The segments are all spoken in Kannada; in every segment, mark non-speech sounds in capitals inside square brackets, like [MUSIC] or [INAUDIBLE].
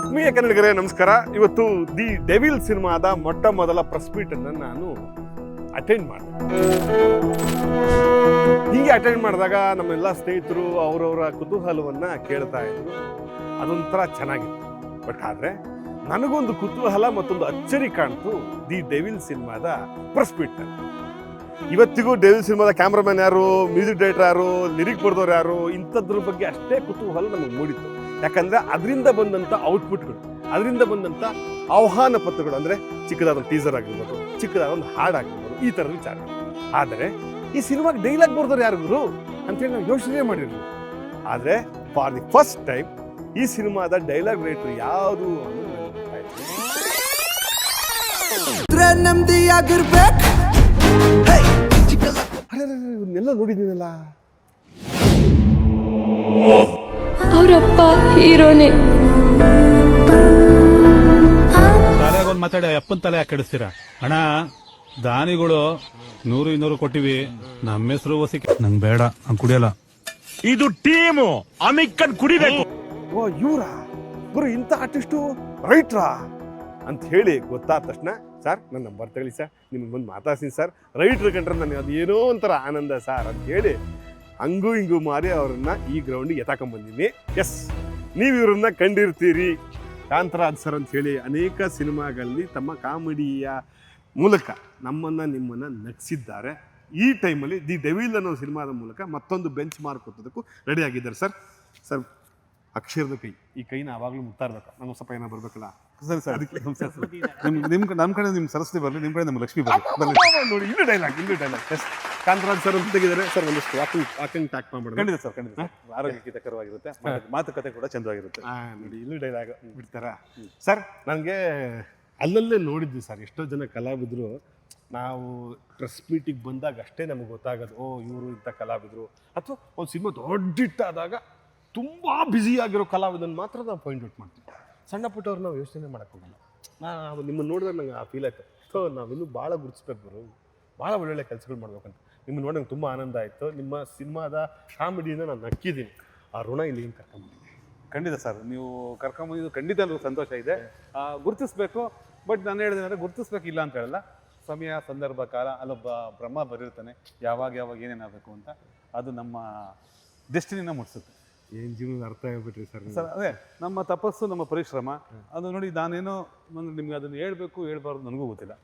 ಆತ್ಮೀಯ ಕನ್ನಡಿಗರೇ, ನಮಸ್ಕಾರ. ಇವತ್ತು ದಿ ಡೆವಿಲ್ ಸಿನಿಮಾದ ಮೊಟ್ಟ ಮೊದಲ ಪ್ರೆಸ್ ಮೀಟ್ ಅನ್ನು ನಾನು ಅಟೆಂಡ್ ಮಾಡಿದೆ. ಹೀಗೆ ಅಟೆಂಡ್ ಮಾಡಿದಾಗ ನಮ್ಮೆಲ್ಲ ಸ್ನೇಹಿತರು ಅವರವರ ಕುತೂಹಲವನ್ನ ಕೇಳ್ತಾ ಇದ್ರು. ಅದೊಂಥರ ಚೆನ್ನಾಗಿತ್ತು. ಬಟ್ ಆದ್ರೆ ನನಗೊಂದು ಕುತೂಹಲ ಮತ್ತೊಂದು ಅಚ್ಚರಿ ಕಾಣ್ತು ದಿ ಡೆವಿಲ್ ಸಿನಿಮಾದ ಪ್ರೆಸ್ ಮೀಟ್ ಇವತ್ತಿಗೂ ಡೆವಿಲ್ ಸಿನಿಮಾದ ಕ್ಯಾಮ್ರಾಮನ್ ಯಾರು ಮ್ಯೂಸಿಕ್ ಡೈರೆಕ್ಟರ್ ಯಾರು ಲಿರಿಕ್ ಪಡೆದವ್ರು ಯಾರು, ಇಂಥದ್ರ ಬಗ್ಗೆ ಅಷ್ಟೇ ಕುತೂಹಲ ನನಗೆ ಮೂಡಿತ್ತು. ಯಾಕಂದ್ರೆ ಅದರಿಂದ ಬಂದಂಥ ಔಟ್ಪುಟ್ಗಳು ಅದರಿಂದ ಬಂದಂಥ ಆಹ್ವಾನ ಪತ್ರಗಳು ಅಂದರೆ ಚಿಕ್ಕದಾದ ಒಂದು ಟೀಸರ್ ಆಗಿರ್ಬೋದು, ಚಿಕ್ಕದಾದ ಒಂದು ಹಾಡಾಗಿರ್ಬೋದು ಈ ಥರದ ವಿಚಾರ. ಆದರೆ ಈ ಸಿನಿಮಾಗೆ ಡೈಲಾಗ್ ಬರ್ದವ್ರು ಯಾರು ಗುರು? ಅಂತೇಳಿ ನಾವು ಯೋಚನೆ ಮಾಡಿರ್ಲಿಲ್ಲ. ಆದರೆ ಫಾರ್ ದಿ ಫಸ್ಟ್ ಟೈಮ್ ಈ ಸಿನಿಮಾದ ಡೈಲಾಗ್ ರೈಟರ್ ಯಾವುದು ಅನ್ನೋದು ಇವನ್ನೆಲ್ಲ ನೋಡಿದ್ದೀನಲ್ಲ. ಅವರಪ್ಪ ಹೀರೋನೇ. ತಲೆಗೊಂದು ಮಾತಾಡಿ ಅಪ್ಪನ ತಲೆ ಯಾಕೆ ಕೆಡಿಸ್ತೀರ? ಅಣ್ಣ ದಾನಿಗಳು ನೂರು ಇನ್ನೂರು ಕೊಟ್ಟಿವಿ. ನಮ್ಮ ಹೆಸರು ಹೊಸಿಕೆ ನಂಗೆ ಬೇಡ ನಂಗ್ ಕುಡಿಯಲ್ಲ. ಇದು ಟೀಮು ಅಮಿಕ್ಕನ್ ಕುಡಿಬೇಕು. ಓ ಇವರ? ಇವರು ಇಂಥ ಆರ್ಟಿಸ್ಟು ರೈಟ್ರಾ? ಅಂತ ಹೇಳಿ ಗೊತ್ತಾದ ತಕ್ಷಣ ಸರ್ ನನ್ನ ನಂಬರ್ ತಗೊಳ್ಳಿ ಸರ್. ನಿಮ್ಗೆ ಬಂದು ಮಾತಾಡ್ತೀನಿ ಸರ್. ರೈಟ್ರ್ ಕಂಡ್ರೆ ನನಗೆ ಅದು ಏನೋ ಒಂಥರ ಆನಂದ ಸರ್ ಅಂತ ಹೇಳಿ ಹಂಗೂ ಹಿಂಗೂ ಮಾರಿ ಅವ್ರನ್ನ ಈ ಗ್ರೌಂಡಿಗೆ ಎತ್ತಾಕೊಂಡ್ಬಂದಿನಿ ಎಸ್ ನೀವು ಇವ್ರನ್ನ ಕಂಡಿರ್ತೀರಿ. ಕಾಂತರಾಜ್ ಸರ್ ಅಂತ ಹೇಳಿ ಅನೇಕ ಸಿನಿಮಾಗಳಲ್ಲಿ ತಮ್ಮ ಕಾಮಿಡಿಯ ಮೂಲಕ ನಮ್ಮನ್ನು ನಿಮ್ಮನ್ನು ನಗಿಸಿದ್ದಾರೆ. ಈ ಟೈಮಲ್ಲಿ ದಿ ಡೆವಿಲ್ ಅನ್ನೋ ಸಿನಿಮಾದ ಮೂಲಕ ಮತ್ತೊಂದು ಬೆಂಚ್ ಮಾರ್ಕ್ ಕೊಟ್ಟೋದಕ್ಕೂ ರೆಡಿ ಆಗಿದ್ದಾರೆ ಸರ್. ಸರ್, ಅಕ್ಷರದ ಕೈ. ಈ ಕೈನ ಆವಾಗಲೂ ಮುಗ್ತಾ ಇರ್ಬೇಕು ಸ್ವಲ್ಪ ಏನೋ ಬರಬೇಕಲ್ಲ? ಸರಿ ಸರ್, ಅದಕ್ಕೆ ನಮ್ಮ ಸರ್. ನಿಮ್ಮ ನಿಮ್ಮ ನಮ್ಮ ಕಡೆ ನಿಮ್ಮ ಸರಸ್ವತಿ ಬರಲಿ ನಿಮ್ಮ ಕಡೆ ನಮ್ಮ ಲಕ್ಷ್ಮಿ ಬರಲಿ. ಬರ್ಲಿ. ನೋಡಿ ಇಲ್ಲೂ ಡೈಲಾಗ್ ಇಲ್ಲೂ ಡೈಲಾಗ್ ಎಸ್ ಕಾಂತರಾಜ್ ಸರ್ ಅಂತ ತೆಗಿದರೆ ಸರ್ ಒಂದಷ್ಟು ವಾಕಿಂಗ್ ವಾಕಿಂಗ್ ಟ್ಯಾಕ್ ಮಾಡ್ಬಿಡೋಣ. ಖಂಡಿತ ಸರ್ ಖಂಡಿತ. ಆರೋಗ್ಯಕ್ಕೆ ಹಿತಕರವಾಗಿರುತ್ತೆ ಮಾತು- ಮಾತುಕತೆ ಕೂಡ ಚಂದವಾಗಿರುತ್ತೆ. ಆ, ನೋಡಿ ಇಲ್ಲೂ ಡೈಲಾಗ್ ಬಿಡ್ತಾರ? ಸರ್ ನನಗೆ ಅಲ್ಲಲ್ಲೇ ನೋಡಿದ್ವಿ ಸರ್ ಎಷ್ಟೋ ಜನ ಕಲಾವಿದರು ನಾವು ಪ್ರೆಸ್ ಮೀಟಿಗೆ ಬಂದಾಗ ಅಷ್ಟೇ ನಮ್ಗೆ ಗೊತ್ತಾಗೋದು ಓ ಇವರು ಇಂಥ ಕಲಾವಿದರು. ಅಥವಾ ಒಂದು ಸಿನಿಮಾ ದೊಡ್ಡ ತುಂಬ ತುಂಬ ಆಗಿರೋ ಕಲಾವಿದನ್ನು ಮಾತ್ರ ನಾವು ಪಾಯಿಂಟ್ ಔಟ್ ಮಾಡ್ತೀವಿ. ಸಣ್ಣ ಪುಟ್ಟವ್ರು ನಾವು ಯೋಚನೆ ಮಾಡೋಕ್ಕೋಗಲ್ಲ ನಾವು ನಿಮ್ಮನ್ನು ನೋಡಿದ್ರೆ ನಂಗೆ ಆ ಫೀಲ್ ಆಯ್ತು. ಸೊ ನಾವಿನ್ನೂ ಭಾಳ ಗುರುತಿಸ್ಬೇಕು ಗುರು. ಭಾಳ ಒಳ್ಳೊಳ್ಳೆ ಕೆಲಸಗಳು ಮಾಡ್ಬೇಕಂತ. ನಿಮ್ಮನ್ನು ನೋಡಿ ನಂಗೆ ತುಂಬ ಆನಂದ ಆಯಿತು. ನಿಮ್ಮ ಸಿನಿಮಾದ ಕಾಮಿಡಿಯಿಂದ ನಾನು ನಕ್ಕಿದ್ದೀನಿ. ಆ ಋಣ ಇಲ್ಲಿ ಹಿಂಗೆ ಕರ್ಕೊಂಬಂದಿದ್ದೀನಿ ಖಂಡಿತ ಸರ್ ನೀವು ಕರ್ಕೊಂಬಂದಿದ್ದು ಖಂಡಿತ ನನಗೆ ಸಂತೋಷ ಇದೆ. ಆ, ಗುರುತಿಸ್ಬೇಕು ಬಟ್ ನಾನು ಹೇಳಿದ್ರೆ ಗುರುತಿಸ್ಬೇಕು ಇಲ್ಲ ಅಂತ ಹೇಳಲ್ಲ. ಸಮಯ ಸಂದರ್ಭ ಕಾಲ ಅಲ್ಲೊಬ್ಬ ಬ್ರಹ್ಮ ಬರಿರ್ತಾನೆ. ಯಾವಾಗ ಯಾವಾಗ ಏನೇನಾಗಬೇಕು ಅಂತ ಅದು ನಮ್ಮ ಡೆಸ್ಟಿನಿನ ಮುಟ್ಸುತ್ತೆ. ಏನು ಜೀವನದ ಅರ್ಥ ಆಗ್ಬಿಟ್ರಿ ಸರ್ ಸರ್ ಅದೇ ನಮ್ಮ ತಪಸ್ಸು ನಮ್ಮ ಪರಿಶ್ರಮ ಅದು ನೋಡಿ ನಾನೇನೋ ಒಂದು ನಿಮ್ಗೆ ಅದನ್ನು ಹೇಳಬೇಕು ಹೇಳ್ಬಾರ್ದು ನನಗೂ ಗೊತ್ತಿಲ್ಲ.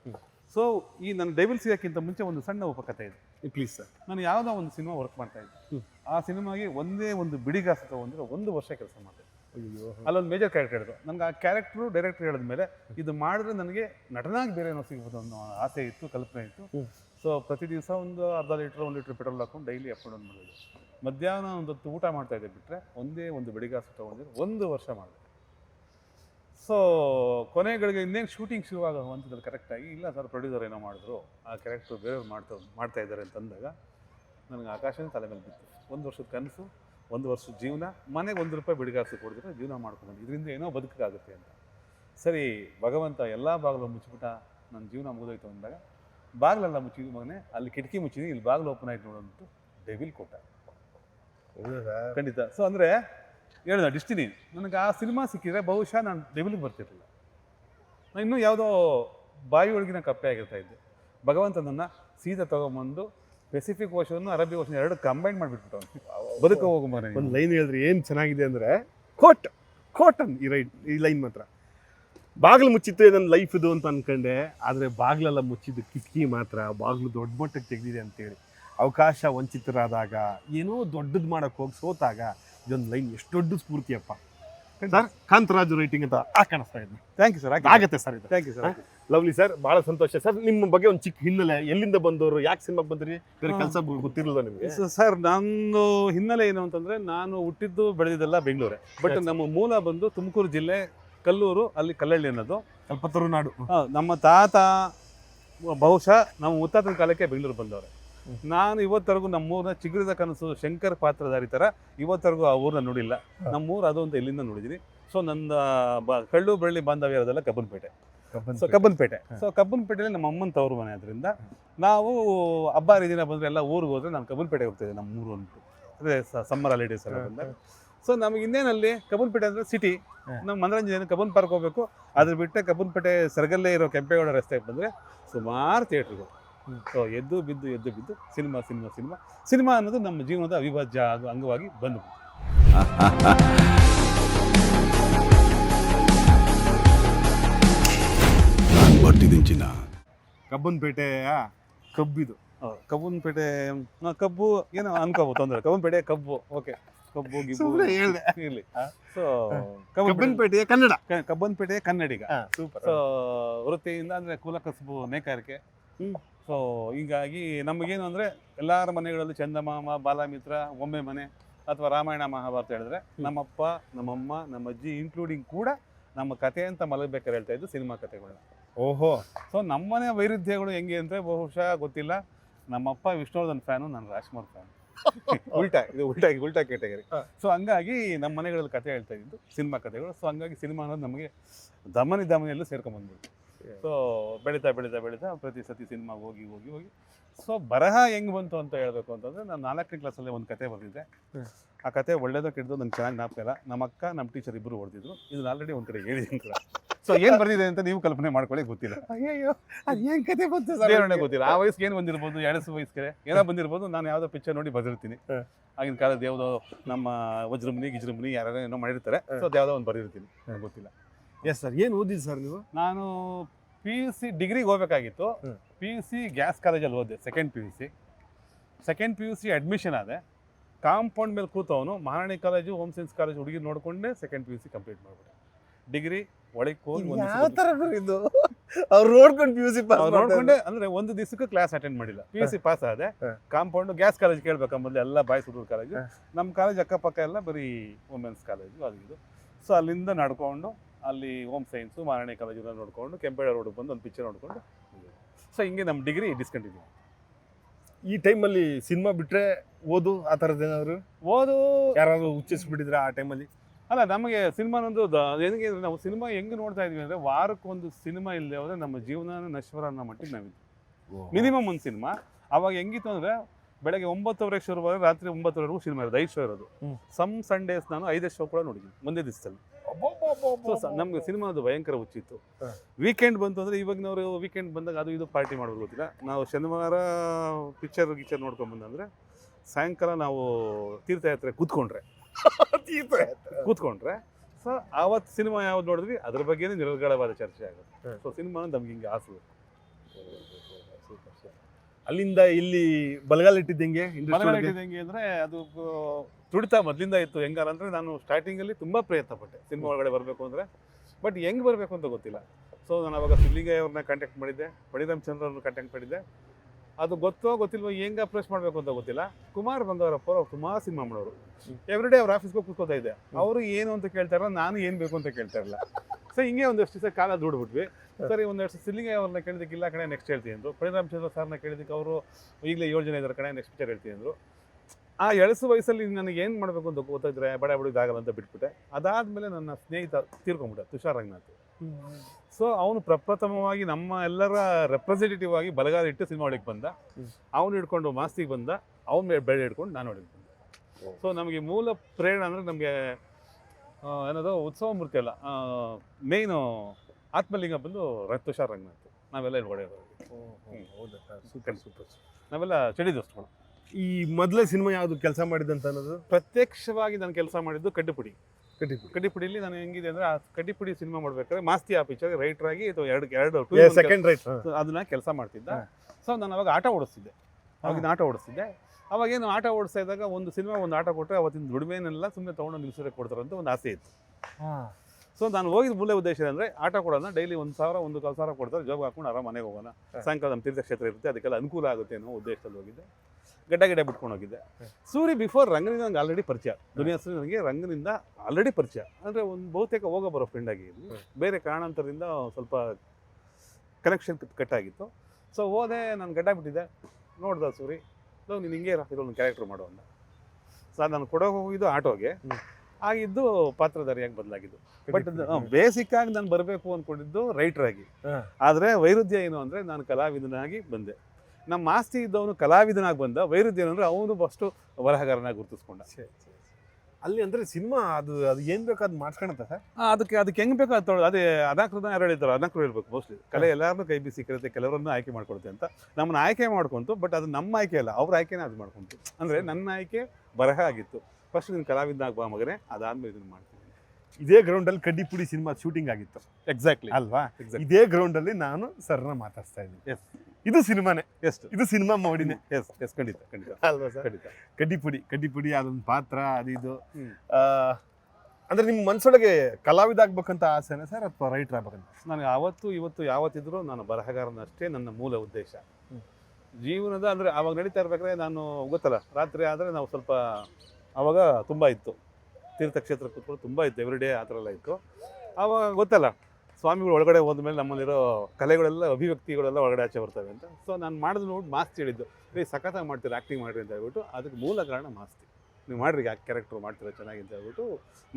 ಸೊ ಈ ನನ್ನ ಡೈವಿಲ್ ಸಿಗೋಕ್ಕಿಂತ ಮುಂಚೆ ಒಂದು ಸಣ್ಣ ಉಪಕಥೆ ಇದೆ. ಪ್ಲೀಸ್ ಸರ್ ನಾನು ಯಾವುದೋ ಒಂದು ಸಿನಿಮಾ ವರ್ಕ್ ಮಾಡ್ತಾ ಇದ್ದೆ. ಆ ಸಿನಿಮಾಗೆ ಒಂದೇ ಒಂದು ಬಿಡಿಗಾಸ ತಗೊಂಡ್ರೆ ಒಂದು ವರ್ಷ ಕೆಲಸ ಮಾಡಿದೆ. ಅಯ್ಯೋ ಅಲ್ಲೊಂದು ಮೇಜರ್ ಕ್ಯಾರೆಕ್ಟರ್ ಹೇಳಿದ್ರು ನನಗೆ ಆ ಕ್ಯಾರೆಕ್ಟ್ರು ಡೈರೆಕ್ಟರ್ ಹೇಳಿದ ಮೇಲೆ ಇದು ಮಾಡಿದ್ರೆ ನನಗೆ ನಟನಾಗಿ ಬೇರೆ ಏನೋ ಸಿಗ್ಬೋದು ಅನ್ನೋ ಆಸೆ ಇತ್ತು ಕಲ್ಪನೆ ಇತ್ತು. ಸೊ ಪ್ರತಿ ದಿವಸ ಒಂದು ಅರ್ಧ ಲೀಟ್ರ್ ಒಂದು ಲೀಟ್ರ್ ಪೆಟ್ರೋಲ್ ಹಾಕೊಂಡು ಡೈಲಿ ಅಪ್ ಡೌನ್ ಮಾಡಿದೆ ಮಧ್ಯಾಹ್ನ ಒಂದು ಹೊತ್ತು ಊಟ ಮಾಡ್ತಾ ಇದ್ದೆ ಬಿಟ್ಟರೆ ಒಂದೇ ಒಂದು ಬಿಡಿಗಾಸು ತೊಗೊಂಡಿದ್ದು ಒಂದು ವರ್ಷ ಮಾಡಿದೆ. ಸೊ ಕೊನೆಗಳಿಗೆ ಇನ್ನೇನು ಶೂಟಿಂಗ್ ಶುರು ಆಗೋ ಅಂಥದ್ದು ಕರೆಕ್ಟಾಗಿ ಇಲ್ಲ ಸರ್ ಪ್ರೊಡ್ಯೂಸರ್ ಏನೋ ಮಾಡಿದ್ರು. ಆ ಕ್ಯಾರೆಕ್ಟರ್ ಬೇರೆಯವ್ರು ಮಾಡ್ತಾ ಮಾಡ್ತಾ ಇದ್ದಾರೆ ಅಂತಂದಾಗ ನನಗೆ ಆಕಾಶನೇ ತಲೆ ಮೇಲೆ ಬಿತ್ತು. ಒಂದು ವರ್ಷದ ಕನಸು ಒಂದು ವರ್ಷದ ಜೀವನ ಮನೆಗೆ ಒಂದು ರೂಪಾಯಿ ಬಿಡಿಗಾಸು ಕೊಡಿದ್ರೆ ಜೀವನ ಮಾಡ್ಕೊಂಡು ಇದರಿಂದ ಏನೋ ಬದುಕಾಗುತ್ತೆ ಅಂತ. ಸರಿ ಭಗವಂತ ಎಲ್ಲ ಬಾಗಿಲು ಮುಚ್ಚಿಬಿಟ್ಟ ನನ್ನ ಜೀವನ ಮುಗಿದೋಯ್ತು ಅಂದಾಗ ಬಾಗಿಲೆಲ್ಲ ಮುಚ್ಚಿದ ಮಗನೇ. ಅಲ್ಲಿ ಕಿಟಕಿ ಮುಚ್ಚಿದೀನಿ ಇಲ್ಲಿ ಬಾಗಿಲು ಓಪನ್ ಆಯ್ತು ನೋಡಂತು ಡೆವಿಲ್ ಕೊಟ್ಟ ಖಂಡಿತ. ಸೊ ಅಂದರೆ ಹೇಳಿದ, ಡಿಸ್ಟಿನಿ. ನನಗೆ ಆ ಸಿನಿಮಾ ಸಿಕ್ಕಿದ್ರೆ ಬಹುಶಃ ನಾನು ಡೆಬಿಲಿಗೆ ಬರ್ತಿರಲಿಲ್ಲ. ನಾನು ಇನ್ನೂ ಯಾವುದೋ ಬಾಯಿ ಒಳಗಿನ ಕಪ್ಪೆ ಆಗಿರ್ತಾ ಇದ್ದೆ. ಭಗವಂತ ನನ್ನ ಸೀದಾ ತೊಗೊಂಬಂದು ಪೆಸಿಫಿಕ್ ಓಷನ್ ಅರಬ್ಬಿ ಓಷನ್ ಎರಡು ಕಂಬೈನ್ ಮಾಡಿಬಿಟ್ಬಿಟ್ಟು ಬದುಕ ಹೋಗು ಮನೆ ಒಂದು ಲೈನ್ ಹೇಳಿದ್ರೆ ಏನು ಚೆನ್ನಾಗಿದೆ ಅಂದರೆ ಕೋಟ್ ಕೋಟನ್ ಈ ರೈಟ್ ಈ ಲೈನ್ ಮಾತ್ರ. ಬಾಗಿಲು ಮುಚ್ಚಿತ್ತು ನನ್ನ ಲೈಫ್ ಇದು ಅಂತ ಅನ್ಕೊಂಡೆ. ಆದರೆ ಬಾಗಿಲೆಲ್ಲ ಮುಚ್ಚಿದ್ದು ಕಿಟಕಿ ಮಾತ್ರ, ಬಾಗಿಲು ದೊಡ್ಡ ಮಟ್ಟಕ್ಕೆ ತೆಗೆದಿದೆ ಅಂತೇಳಿ. ಅವಕಾಶ ವಂಚಿತರಾದಾಗ, ಏನೋ ದೊಡ್ಡದು ಮಾಡೋಕ್ಕೆ ಹೋಗಿ ಸೋತಾಗ ಇದೊಂದು ಲೈನ್ ಎಷ್ಟು ದೊಡ್ಡ ಸ್ಫೂರ್ತಿಯಪ್ಪ. ಸರ್ ಕಾಂತರಾಜು ರೈಟಿಂಗ್ ಅಂತ ಆ ಕಾಣಿಸ್ತಾ ಥ್ಯಾಂಕ್ ಯು ಸರ್ ಆಗುತ್ತೆ ಸರ್ ಇದು. Thank you sir lovely sir ಭಾಳ ಸಂತೋಷ. ಸರ್ ನಿಮ್ಮ ಬಗ್ಗೆ ಒಂದು ಚಿಕ್ಕ ಹಿನ್ನೆಲೆ ಎಲ್ಲಿಂದ ಬಂದವರು ಯಾಕೆ ಸಿನಿಮಾಗೆ ಬಂದ್ರಿ? ಬೇರೆ ಕೆಲಸ ಗೊತ್ತಿರಲಿಲ್ಲ ನಿಮಗೆ? ಸರ್ ನನ್ನ ಹಿನ್ನೆಲೆ ಏನು ಅಂತಂದರೆ ನಾನು ಹುಟ್ಟಿದ್ದು ಬೆಳೆದಿದ್ದೆಲ್ಲ ಬೆಂಗಳೂರೇ. ಬಟ್ ನಮ್ಮ ಮೂಲ ಬಂದು ತುಮಕೂರು ಜಿಲ್ಲೆ ಕಲ್ಲೂರು ಅಲ್ಲಿ ಕಲ್ಲಳ್ಳಿ ಅನ್ನೋದು. ಕಲ್ಪತರು ನಾಡು. ನಮ್ಮ ತಾತ ಬಹುಶಃ ನಮ್ಮ ಮುತ್ತಾತನ ಕಾಲಕ್ಕೆ ಬೆಂಗಳೂರು ಬಂದವ್ರೆ. ನಾನು ಇವತ್ತರೆಗೂ ನಮ್ಮೂರನ್ನ ಚಿಗುರಿದ ಕನಸು ಶಂಕರ್ ಪಾತ್ರಧಾರಿ ಥರ ಇವತ್ತರೆಗೂ ಆ ಊರನ್ನ ನೋಡಿಲ್ಲ. ನಮ್ಮೂರು ಅದು ಅಂತ ಎಲ್ಲಿಂದ ನೋಡಿದ್ದೀನಿ ಸೊ ನನ್ನ ಬ ಕಳ್ಳು ಬೆಳ್ಳಿ ಬಾಂಧವ್ಯ ಇರೋದೆಲ್ಲ ಕಬ್ಬನ್ಪೇಟೆ. ಸೊ ಕಬ್ಬನ್ಪೇಟೆ. ಸೊ ಕಬ್ಬನ್ಪೇಟೆಯಲ್ಲಿ ನಮ್ಮ ಅಮ್ಮನ ತವರು ಮನೆ ಅದರಿಂದ ನಾವು ಹಬ್ಬ ಹರಿದಿನ ಬಂದರೆ ಎಲ್ಲ ಊರಿಗೆ ಹೋದರೆ ನಾನು ಕಬ್ಬನ್ಪೇಟೆಗೆ ಹೋಗ್ತಿದ್ದೆ ನಮ್ಮ ಊರು ಅಂದ್ಬಿಟ್ಟು. ಅದೇ ಸಮ್ಮರ್ ಹಾಲಿಡೇಸ್ ಎಲ್ಲ ಬಂದಾಗ. ಸೊ ನಮಗೆ ಇನ್ನೇನಲ್ಲಿ ಕಬ್ಬನ್ಪೇಟೆ ಅಂದರೆ ಸಿಟಿ ನಮ್ಮ ಮನರಂಜನೆ ಕಬ್ಬನ್ ಪಾರ್ಕ್ ಹೋಗ್ಬೇಕು. ಅದ್ರ ಬಿಟ್ಟರೆ ಕಬ್ಬನ್ಪೇಟೆ ಸರ್ಗಲ್ಲೇ ಇರೋ ಕೆಂಪೇಗೌಡ ರಸ್ತೆಗೆ ಬಂದರೆ ಸುಮಾರು ಥಿಯೇಟ್ರುಗಳು ಸೊ ಎದ್ದು ಬಿದ್ದು ಎದ್ದು ಬಿದ್ದು ಸಿನಿಮಾ ಸಿನಿಮಾ ಸಿನಿಮಾ. ಸಿನಿಮಾ ಅನ್ನೋದು ನಮ್ಮ ಜೀವನದ ಅವಿಭಾಜ್ಯ ಅಂಗ- ಅಂಗವಾಗಿ ಬಂದು ನಾನು ಬರ್ತಿದ್ದೀನಿ ಚಿನ್ನ. ಕಬ್ಬನ್ಪೇಟೆಯ ಕಬ್ಬಿದು ಕಬ್ಬನ್ಪೇಟೆ ಕಬ್ಬು ಏನೋ ಅನ್ಕೋಬೋದು ತೊಂದರೆ ಕಬ್ಬನ್ಪೇಟೆ ಕಬ್ಬು ಓಕೆ. ಕಬ್ಬು ಗಿಬ್ಬು. ಇರಲಿ. ಸೊ ಕಬ್ಬನ್ಪೇಟೆಯ ಕನ್ನಡ. ಕಬ್ಬನ್ಪೇಟೆ ಕನ್ನಡಿಗ. ಸೂಪರ್. ಸೊ ವೃತ್ತಿಯಿಂದ ಅಂದ್ರೆ ಕುಲ ಕಸಬು ನೇಕಾರಿಕೆ. ಸೊ ಹೀಗಾಗಿ ನಮಗೇನು ಅಂದರೆ ಎಲ್ಲರ ಮನೆಗಳಲ್ಲಿ ಚಂದಮಾಮ ಬಾಲಮಿತ್ರ ಒಮ್ಮೆ ಮನೆ ಅಥವಾ ರಾಮಾಯಣ ಮಹಾಭಾರತ ಹೇಳಿದ್ರೆ ನಮ್ಮಪ್ಪ ನಮ್ಮಮ್ಮ ನಮ್ಮ ಅಜ್ಜಿ ಇನ್ಕ್ಲೂಡಿಂಗ್ ಕೂಡ ನಮ್ಮ ಕತೆ ಅಂತ ಮಲಗಬೇಕಾದ್ರೆ ಹೇಳ್ತಾ ಇದ್ದು ಸಿನಿಮಾ ಕತೆಗಳನ್ನ. ಓಹೋ. ಸೊ ನಮ್ಮನೆ ವೈರುಧ್ಯಗಳು ಹೆಂಗೆ ಅಂದರೆ ಬಹುಶಃ ಗೊತ್ತಿಲ್ಲ. ನಮ್ಮಪ್ಪ ವಿಷ್ಣುವರ್ಧನ್ ಫ್ಯಾನು ನಾನು ರಾಜ್ಕುಮಾರ್ ಫ್ಯಾನ್ [LAUGHS] ಉಲ್ಟಾ ಇದು ಉಲ್ಟಾ ಉಲ್ಟಾ ಕ್ಯಾಟಗರಿ ಹಾ. ಸೊ ಹಂಗಾಗಿ ನಮ್ಮ ಮನೆಗಳಲ್ಲಿ ಕತೆ ಹೇಳ್ತಾ ಇದ್ದು ಸಿನಿಮಾ ಕತೆಗಳು. ಸೊ ಹಂಗಾಗಿ ಸಿನಿಮಾ ಅನ್ನೋದು ನಮಗೆ ದಮನಿ ದಮನಿಯಲ್ಲೂ ಸೇರ್ಕೊಂಡ್ಬಂದ್ಬಿಟ್ಟು ಸೊ ಬೆಳೀತಾ ಬೆಳೀತಾ ಬೆಳೀತಾ ಪ್ರತಿ ಸತಿ ಸಿನಿಮಾಗೆ ಹೋಗಿ ಹೋಗಿ ಹೋಗಿ. ಸೊ ಬರಹ ಹೆಂಗೆ ಬಂತು ಅಂತ ಹೇಳ್ಬೇಕು ಅಂತಂದರೆ ನಾನು ನಾಲ್ಕನೇ ಕ್ಲಾಸಲ್ಲಿ ಒಂದು ಕತೆ ಬರೆದಿದ್ದೆ. ಆ ಕತೆ ಒಳ್ಳೇದೋ ಕೆಟ್ಟದೋ ನಂಗೆ ಚೆನ್ನಾಗಿ ಜ್ಞಾಪಕ ಇಲ್ಲ. ನಮ್ಮ ಅಕ್ಕ ನಮ್ಮ ಟೀಚರ್ ಇಬ್ಬರು ಹೊಡೆದಿದ್ರು ಇದು ಆಲ್ರೆಡಿ ಒಂದು ಕಡೆ ಹೇಳಿದ್ದೀನಿ ಕೂಡ. ಸೊ ಏನು ಬರ್ದಿದೆ ಅಂತ ನೀವು ಕಲ್ಪನೆ ಮಾಡ್ಕೊಳ್ಳಿ ಗೊತ್ತಿಲ್ಲ. ಅಯ್ಯಯ್ಯೋ ಏನು ಕತೆ ಬಂತು ಗೊತ್ತಿಲ್ಲ. ಆ ವಯಸ್ಸಿಗೆ ಏನು ಬಂದಿರ್ಬೋದು? ಎಳಸು ವಯಸ್ಸಿಗೆ. ಏನೋ ಬಂದಿರ್ಬೋದು? ನಾನು ಯಾವುದೋ ಪಿಕ್ಚರ್ ನೋಡಿ ಬರೆದಿರ್ತೀನಿ. ಆಗಿನ ಕಾಲದ ಯಾವುದೋ ನಮ್ಮ ವಜ್ರಮುನಿ ಗಿಜ್ರಮುನಿ ಯಾರೋ ಏನೋ ಮಾಡಿರ್ತಾರೆ. ಸೊ ಸೊ ಯಾವುದೋ ಒಂದು ಬರೆದಿರ್ತೀನಿ. ಗೊತ್ತಿಲ್ಲ. ಎಸ್ ಸರ್ ಏನು ಓದಿದ್ದು ಸರ್ ನೀವು? ನಾನು ಪಿ ಯು ಸಿ ಡಿಗ್ರಿಗೆ ಹೋಗ್ಬೇಕಾಗಿತ್ತು. ಪಿ ಯು ಸಿ ಗ್ಯಾಸ್ ಕಾಲೇಜಲ್ಲಿ ಓದಿದೆ second P U C second P U C admission ಆದೆ. ಕಾಂಪೌಂಡ್ ಮೇಲೆ ಕೂತವನು Maharani college home science college ಹುಡುಗಿ ನೋಡಿಕೊಂಡೇ second P U C complete ಮಾಡ್ಬಿಟ್ಟೆ. ಡಿಗ್ರಿ ಒಳಗೆ ಹೋಗಿ ಯಾವ ಇದು? ಅವ್ರು ನೋಡ್ಕೊಂಡು ಪಿ ಯು ಸಿ ಅವ್ರು ನೋಡ್ಕೊಂಡೆ ಅಂದ್ರೆ ಒಂದು ದಿವಸಕ್ಕೆ ಕ್ಲಾಸ್ ಅಟೆಂಡ್ ಮಾಡಿಲ್ಲ. ಪಿ ಯು ಸಿ ಪಾಸ್ ಆದೆ. ಕಾಂಪೌಂಡ್ ಗ್ಯಾಸ್ ಕಾಲೇಜ್ ಕೇಳ್ಬೇಕಂಬಂದ್ರೆ ಎಲ್ಲ ಬಾಯ್ಸ್ ಹುಡುಗರು ಕಾಲೇಜು ನಮ್ಮ ಕಾಲೇಜ್ ಅಕ್ಕಪಕ್ಕ ಎಲ್ಲ ಬರೀ ವುಮೆನ್ಸ್ ಕಾಲೇಜು ಅದು ಇದು. ಸೊ ಅಲ್ಲಿಂದ ನಡ್ಕೊಂಡು ಅಲ್ಲಿ ಹೋಮ್ ಸೈನ್ಸು ಮಾರಾಣಿ ಕಾಲೇಜು ನೋಡಿಕೊಂಡು ಕೆಂಪೇಡ ರೋಡ್ ಬಂದು ಒಂದು ಪಿಕ್ಚರ್ ನೋಡಿಕೊಂಡು ಸೊ ಹಿಂಗೆ ನಮ್ಮ ಡಿಗ್ರಿ ಡಿಸ್ಕಂಟಿನ್ಯೂ ಈ ಟೈಮಲ್ಲಿ ಸಿನಿಮಾ ಬಿಟ್ಟರೆ ಓದು ಆ ಥರದ್ದು ಏನಾದರೂ? ಓದು ಯಾರಾದರೂ ಹುಚ್ಚಿಸ್ಬಿಟ್ಟಿದ್ರೆ ಆ ಟೈಮಲ್ಲಿ ಅಲ್ಲ? ನಮಗೆ ಸಿನಿಮಾ ಅನ್ನೋದು ದ- ಹೆಂಗೆ ನಾವು ಸಿನಿಮಾ ಹೆಂಗೆ ನೋಡ್ತಾ ಇದ್ವಿ ಅಂದರೆ ವಾರಕ್ಕೊಂದು ಸಿನಿಮಾ ಇಲ್ಲದೆ ಹೋದರೆ ನಮ್ಮ ಜೀವನ ನಶ್ವರ ಅನ್ನೋ ಮಟ್ಟಿಗೆ ನಾವಿದ್ವಿ. ಮಿನಿಮಮ್ ಒಂದು ಸಿನಿಮಾ ಅವಾಗ ಹೆಂಗಿತ್ತು ಅಂದರೆ ಬೆಳಗ್ಗೆ ಒಂಬತ್ತುವರೆಗೆ ಶುರುವಾದ್ರೆ ರಾತ್ರಿ ಒಂಬತ್ತುವರೆಗೂ ಸಿನಿಮಾ ಇರೋದು ಐದು ಶೋ ಇರೋದು. ಸಮ್ ಸಂಡೇಸ್ ನಾನು ಐದೇ ಶೋ ಕೂಡ ನೋಡಿದ್ದೀನಿ ಒಂದೇ ದಿವಸದಲ್ಲಿ. ಸೊ ನಮಗೆ ಸಿನಿಮಾದು ಭಯಂಕರ ಹುಚ್ಚಿತ್ತು. ವೀಕೆಂಡ್ ಬಂತು ಅಂದರೆ ಇವಾಗಿನವರು ವೀಕೆಂಡ್ ಬಂದಾಗ ಅದು ಇದು ಪಾರ್ಟಿ ಮಾಡೋದು ಗೊತ್ತಿಲ್ಲ. ನಾವು ಶನಿವಾರ ಪಿಕ್ಚರ್ ಗಿಕ್ಚರ್ ನೋಡ್ಕೊಂಡ್ ಬಂದಂದ್ರೆ ಸಾಯಂಕಾಲ ನಾವು ತೀರ್ಥಯಾತ್ರೆ ಕೂತ್ಕೊಂಡ್ರೆ. [LAUGHS] ಕೂತ್ಕೊಂಡ್ರೆ. ಸೊ ಆವತ್ತು ಸಿನಿಮಾ ಯಾವ್ದು ನೋಡಿದ್ವಿ? ಅದ್ರ ಬಗ್ಗೆನೇ ನಿರರ್ಗಳವಾದ ಚರ್ಚೆ ಆಗುತ್ತೆ. ಸೊ ಸಿನಿಮಾ ನಮ್ಗೆ ಹಿಂಗೆ ಆಸು ಅಲ್ಲಿಂದ ಇಲ್ಲಿ ಬಲಗಾಲ ಇಟ್ಟಿದ್ದಂಗೆ ಅಂದ್ರೆ ಅದು ತುಡಿತ ಮೊದಲಿಂದ ಇತ್ತು, ಹೆಂಗಾರ ಅಂದರೆ ನಾನು ಸ್ಟಾರ್ಟಿಂಗಲ್ಲಿ ತುಂಬ ಪ್ರಯತ್ನ ಪಟ್ಟೆ ಸಿನಿಮಾ ಒಳಗಡೆ ಬರಬೇಕು ಅಂದರೆ. ಬಟ್ ಹೆಂಗೆ ಬರಬೇಕು ಅಂತ ಗೊತ್ತಿಲ್ಲ. ಸೊ ನಾನು ಅವಾಗ ಅವ್ರನ್ನ ಕಾಂಟ್ಯಾಕ್ಟ್ ಮಾಡಿದ್ದೆ ಪಡಿರಾಮ್ ಚಂದ್ರ ಅವ್ರನ್ನ ಕಾಂಟ್ಯಾಕ್ಟ್ ಮಾಡಿದ್ದೆ. ಅದು ಗೊತ್ತೋ ಗೊತ್ತಿಲ್ವೋ, ಹೆಂಗೆ ಅಪ್ರೋಚ್ ಮಾಡಬೇಕು ಅಂತ ಗೊತ್ತಿಲ್ಲ. ಕುಮಾರ್ ಬಂದವರಪ್ಪ ಅವ್ರು ಸುಮಾರು ಸಿನಿಮಾ ಮಾಡೋರು. ಎವ್ರಿ ಡೇ ಅವ್ರ ಆಫೀಸ್ಗೆ ಕೂತ್ಕೋತಾ ಇದ್ದೆ. ಅವರು ಏನು ಅಂತ ಕೇಳ್ತಾರಲ್ಲ ನಾನು ಏನು ಬೇಕು ಅಂತ ಕೇಳ್ತಾ ಇರಲಿಲ್ಲ. ಸೊ ಹಿಂಗೆ ಒಂದಷ್ಟು ದಿವಸ ಕಾಲ ದೂಡ್ಬಿಟ್ವಿ. ಸರಿ, ಒಂದಷ್ಟು ಸಿದ್ಲಿಂಗಯ್ಯ ಅವ್ರನ್ನ ಕೇಳಿದಕ್ಕೆ ಇಲ್ಲ ಕಡೆ ನೆಕ್ಸ್ಟ್ ಹೇಳ್ತೀನಿ ಅಂದರು. ಪಡಿರಾಮ್ ಚಂದ್ರ ಸರ್ನ ಕೇಳಿದಕ್ಕೆ ಅವರು ಈಗಲೇ ಏಳು ಜನ ಇದ್ದಾರೆ ಕಡೆ ನೆಕ್ಸ್ಟ್ ಪಿಕ್ಚರ್ ಹೇಳ್ತೀನಿ ಅಂದರು. ಆ ಎಳಸು ವಯಸ್ಸಲ್ಲಿ ನನಗೆ ಏನು ಮಾಡಬೇಕು ಅಂತ ಗೊತ್ತಾಗಿದ್ರೆ ಬಡ ಬಡಿದಾಗಲ್ಲ ಅಂತ ಬಿಟ್ಬಿಟ್ಟೆ. ಅದಾದಮೇಲೆ ನನ್ನ ಸ್ನೇಹಿತ ತೀರ್ಕೊಂಬಿಟ್ಟೆ ತುಷಾರ್ ರಂಗನಾಥ್. ಸೊ ಅವನು ಪ್ರಪ್ರಥಮವಾಗಿ ನಮ್ಮ ಎಲ್ಲರ ರೆಪ್ರೆಸೆಂಟೇಟಿವ್ ಆಗಿ ಬಲಗಾಲ ಇಟ್ಟು ಸಿನಿಮಾ ಒಳಗೆ ಬಂದ. ಅವನು ಹಿಡ್ಕೊಂಡು ಮಾಸ್ತಿಗೆ ಬಂದ. ಅವನು ಬೆಳೆ ಹಿಡ್ಕೊಂಡು ನಾನು ಒಳಗೆ ಬಂದೆ. ಸೊ ನಮಗೆ ಮೂಲ ಪ್ರೇರಣೆ ಅಂದರೆ ನಮಗೆ ಏನದು ಉತ್ಸವ ಮೂರ್ತಿ ಅಲ್ಲ ಮೇಯ್ನು ಆತ್ಮಲಿಂಗ ಬಂದು ತುಷಾರ್ ರಂಗನಾಥ್. ನಾವೆಲ್ಲ ಇಲ್ಲಿ ಒಡೆಯೋದು ಸೂಪರ್ ನಾವೆಲ್ಲ ಚಳಿ ದೋಸ್ತಗಳು. ಈ ಮೊದಲೇ ಸಿನಿಮಾ ಯಾವುದು ಕೆಲಸ ಮಾಡಿದಂತ ಅನ್ನೋದು? ಪ್ರತ್ಯಕ್ಷವಾಗಿ ನಾನು ಕೆಲಸ ಮಾಡಿದ್ದು ಕಡ್ಡಿಪುಡಿ. ಕಡ್ಡಿಪುಡಿ. ಕಡ್ಡಿಪುಡಿಲಿ ನಾನು ಹೆಂಗಿದೆ ಅಂದ್ರೆ ಆ ಕಡ್ಡಿಪುಡಿ ಸಿನಿಮಾ ಮಾಡ್ಬೇಕಾದ್ರೆ ಮಾಸ್ತಿ ಆ ಪಿಕ್ಚರ್ ರೈಟರ್ ಆಗಿ ಅಥವಾ ಎರಡು ಎರಡು ಟೂ ಸೆಕೆಂಡ್ ರೈಟ್ ಅದನ್ನ ಕೆಲಸ ಮಾಡ್ತಿದ್ದ. ಸೊ ನಾನು ಅವಾಗ ಆಟ ಓಡಿಸ್ತಿದ್ದೆ. ಅವಾಗಿನ ಆಟ ಓಡಿಸ್ತಿದ್ದೆ. ಅವಾಗೇನು ಆಟ ಓಡಿಸ್ತಾ ಇದ್ದಾಗ ಒಂದು ಸಿನಿಮಾ ಒಂದು ಆಟ ಕೊಟ್ಟರೆ ಅವತ್ತಿನ ದುಡಿಮೆನೆಲ್ಲ ಸುಮ್ಮನೆ ತೊಗೊಂಡು ನಿಲ್ಸೋರೆ ಕೊಡ್ತಾರೆ ಅಂತ ಒಂದು ಆಸೆ ಇತ್ತು. ಸೊ ನಾನು ಹೋಗಿದ ಮೂಲ ಉದ್ದೇಶ ಅಂದರೆ ಆಟ ಕೊಡೋಣ ಡೈಲಿ ಒಂದು ಸಾವಿರ ಒಂದು ಕಾಲು ಸಾವಿರ ಕೊಡ್ತಾರೆ. ಜಾಬ್ ಹಾಕೊಂಡು ಆರಾಮ ಮನೆಗೆ ಹೋಗೋಣ. ಸಾಯಂಕಾಲ ನಮ್ಮ ತೀರ್ಥಕ್ಷೇತ್ರ ಇರುತ್ತೆ. ಅದಕ್ಕೆಲ್ಲ ಅನುಕೂಲ ಆಗುತ್ತೆ ಅನ್ನೋ ಉದ್ದೇಶದಲ್ಲಿ ಹೋಗಿದ್ದೆ. ಗಡ್ಡ ಗಿಡ ಬಿಟ್ಕೊಂಡು ಹೋಗಿದ್ದೆ. ಸೂರಿ ಬಿಫೋರ್ ರಂಗನಿಂದ ನಂಗೆ ಆಲ್ರೆಡಿ ಪರಿಚಯ. ದುನಿಯಾ ಸೂರಿ ನನಗೆ ರಂಗನಿಂದ ಆಲ್ರೆಡಿ ಪರಿಚಯ. ಅಂದರೆ ಒಂದು ಬಹುತೇಕ ಹೋಗೋ ಬರೋ ಫ್ರೆಂಡ್ ಆಗಿ. ಬೇರೆ ಕಾರಣಾಂತರದಿಂದ ಸ್ವಲ್ಪ ಕನೆಕ್ಷನ್ ಕಟ್ ಆಗಿತ್ತು. ಸೊ ಹೋದೆ ನಾನು ಗಡ್ಡ ಬಿಟ್ಟಿದ್ದೆ. ನೋಡ್ದ ಸೂರಿ ಸೊ ನೀನು ಹಿಂಗೆ ಇರೋ ಒಂದು ಕ್ಯಾರೆಕ್ಟರ್ ಮಾಡೋ ಅಂತ ಸರ್ ನಾನು ಕೊಡೋ ಹೋಗಿದ್ದು ಆಟೋಗೆ. ಆಗಿದ್ದು ಪಾತ್ರಧಾರಿಯಾಗಿ ಬದಲಾಗಿದ್ದು. ಬಟ್ ಬೇಸಿಕ್ ಆಗಿ ನಾನು ಬರಬೇಕು ಅಂದ್ಕೊಂಡಿದ್ದು ರೈಟರ್ ಆಗಿ. ಆದರೆ ವೈರುಧ್ಯ ಏನು ಅಂದರೆ ನಾನು ಕಲಾವಿದನಾಗಿ ಬಂದೆ. ನಮ್ಮ ಆಸ್ತಿ ಇದ್ದವನು ಕಲಾವಿದನಾಗಿ ಬಂದ ವೈರುಧ್ಯನಂದ್ರೆ ಅವನು ಫಸ್ಟು ಬರಹಗಾರನಾಗಿ ಗುರುತಿಸ್ಕೊಂಡ. ಅಲ್ಲಿ ಅಂದ್ರೆ ಸಿನಿಮಾ ಅದು ಅದು ಏನ್ ಬೇಕೋ ಅದು ಮಾಡ್ಕೊಳತ್ತ ಸರ್? ಅದಕ್ಕೆ ಅದಕ್ಕೆ ಹೆಂಗ್ ಬೇಕೋ ಅದು ಅದೇ ಅನಾಕೃತ ಯಾರು ಹೇಳಿದ್ರು ಅನಾಕೃತ ಹೇಳ್ಬೇಕು ಮೋಸ್ಟ್ಲಿ ಕಲೆ ಎಲ್ಲರನ್ನೂ ಕೈ ಬಿಸಿ ಕರೆಯುತ್ತೆ ಕೆಲವರನ್ನು ಆಯ್ಕೆ ಮಾಡ್ಕೊಳುತ್ತೆ ಅಂತ. ನಮ್ಮನ್ನ ಆಯ್ಕೆ ಮಾಡ್ಕೊಂತು ಬಟ್ ಅದು ನಮ್ಮ ಆಯ್ಕೆ ಅಲ್ಲ ಅವ್ರ ಆಯ್ಕೆನೇ ಅದು ಮಾಡ್ಕೊಂತು. ಅಂದ್ರೆ ನನ್ನ ಆಯ್ಕೆ ಬರಹ ಆಗಿತ್ತು. ಫಸ್ಟ್ ನೀನು ಕಲಾವಿದ ಬಾ ಮಗನೇ ಅದಾದ್ಮೇಲೆ ಇದನ್ನ ಮಾಡ್ತೀನಿ. ಇದೇ ಗ್ರೌಂಡ್ ಅಲ್ಲಿ ಕಡ್ಡಿ ಪುಡಿ ಸಿನಿಮಾ ಶೂಟಿಂಗ್ ಆಗಿತ್ತು. ಎಕ್ಸಾಕ್ಟ್ಲಿ ಅಲ್ವಾ. ಇದೇ ಗ್ರೌಂಡ್ ಅಲ್ಲಿ ನಾನು ಸರ್ನ ಮಾತಾಡ್ತಾ ಇದ್ದೀನಿ. ಎಸ್ ಇದು ಸಿನಿಮಾನೇ. ಎಷ್ಟು? ಇದು ಸಿನಿಮಾ ಮಾಡಿನೇ. ಎಸ್ ಎಸ್ ಖಂಡಿತ ಖಂಡಿತ. ಅಲ್ವಾ ಸರ್? ಖಂಡಿತ. ಕಡ್ಡಿ ಪುಡಿ ಕಡ್ಡಿ ಪುಡಿ ಅದೊಂದು ಪಾತ್ರ ಅದು ಇದು. ಅಂದ್ರೆ ನಿಮ್ಮ ಮನಸ್ಸೊಳಗೆ ಕಲಾವಿದ ಆಗ್ಬೇಕಂತ ಆಸೆನಾ ಸರ್ ಅಥವಾ ರೈಟರ್ ಆಗ್ಬೇಕಂತ ನನಗೆ ಅವತ್ತು ಇವತ್ತು ಯಾವತ್ತಿದ್ರೂ ನಾನು ಬರಹಗಾರನಷ್ಟೇ ನನ್ನ ಮೂಲ ಉದ್ದೇಶ. ಜೀವನದ ಅಂದರೆ ಅವಾಗ ನಡೀತಾ ಇರ್ಬೇಕಾದ್ರೆ ನಾನು ಗೊತ್ತಲ್ಲ ರಾತ್ರಿ ಆದರೆ ನಾವು ಸ್ವಲ್ಪ ಆವಾಗ ತುಂಬ ಇತ್ತು. ತೀರ್ಥಕ್ಷೇತ್ರ ಕೂತ್ಕೊಂಡು ತುಂಬ ಇತ್ತು ಎವ್ರಿ ಡೇ ಆ ಥರ ಎಲ್ಲ ಇತ್ತು. ಅವಾಗ ಗೊತ್ತಲ್ಲ ಸ್ವಾಮಿಗಳು ಒಳಗಡೆ ಹೋದ್ಮೇಲೆ ನಮ್ಮಲ್ಲಿರೋ ಕಲೆಗಳೆಲ್ಲ ಅಭಿವ್ಯಕ್ತಿಗಳೆಲ್ಲ ಒಳಗಡೆ ಆಚೆ ಬರ್ತವೆ ಅಂತ. ಸೊ ನಾನು ಮಾಡಿದ್ರು ನೋಡಿ ಮಾಸ್ತಿ ಹೇಳಿದ್ದು. ರೀ ಸಖತ್ತಾಗಿ ಮಾಡ್ತೀರಿ ಆ್ಯಕ್ಟಿಂಗ್ ಮಾಡಿರಿ ಅಂತ ಹೇಳ್ಬಿಟ್ಟು ಅದಕ್ಕೆ ಮೂಲ ಕಾರಣ ಮಾಸ್ತಿ. ನೀವು ಮಾಡಿರಿ ಯಾಕೆ ಕ್ಯಾರೆಕ್ಟ್ರು ಮಾಡ್ತೀರ ಚೆನ್ನಾಗಿ ಅಂತ ಹೇಳ್ಬಿಟ್ಟು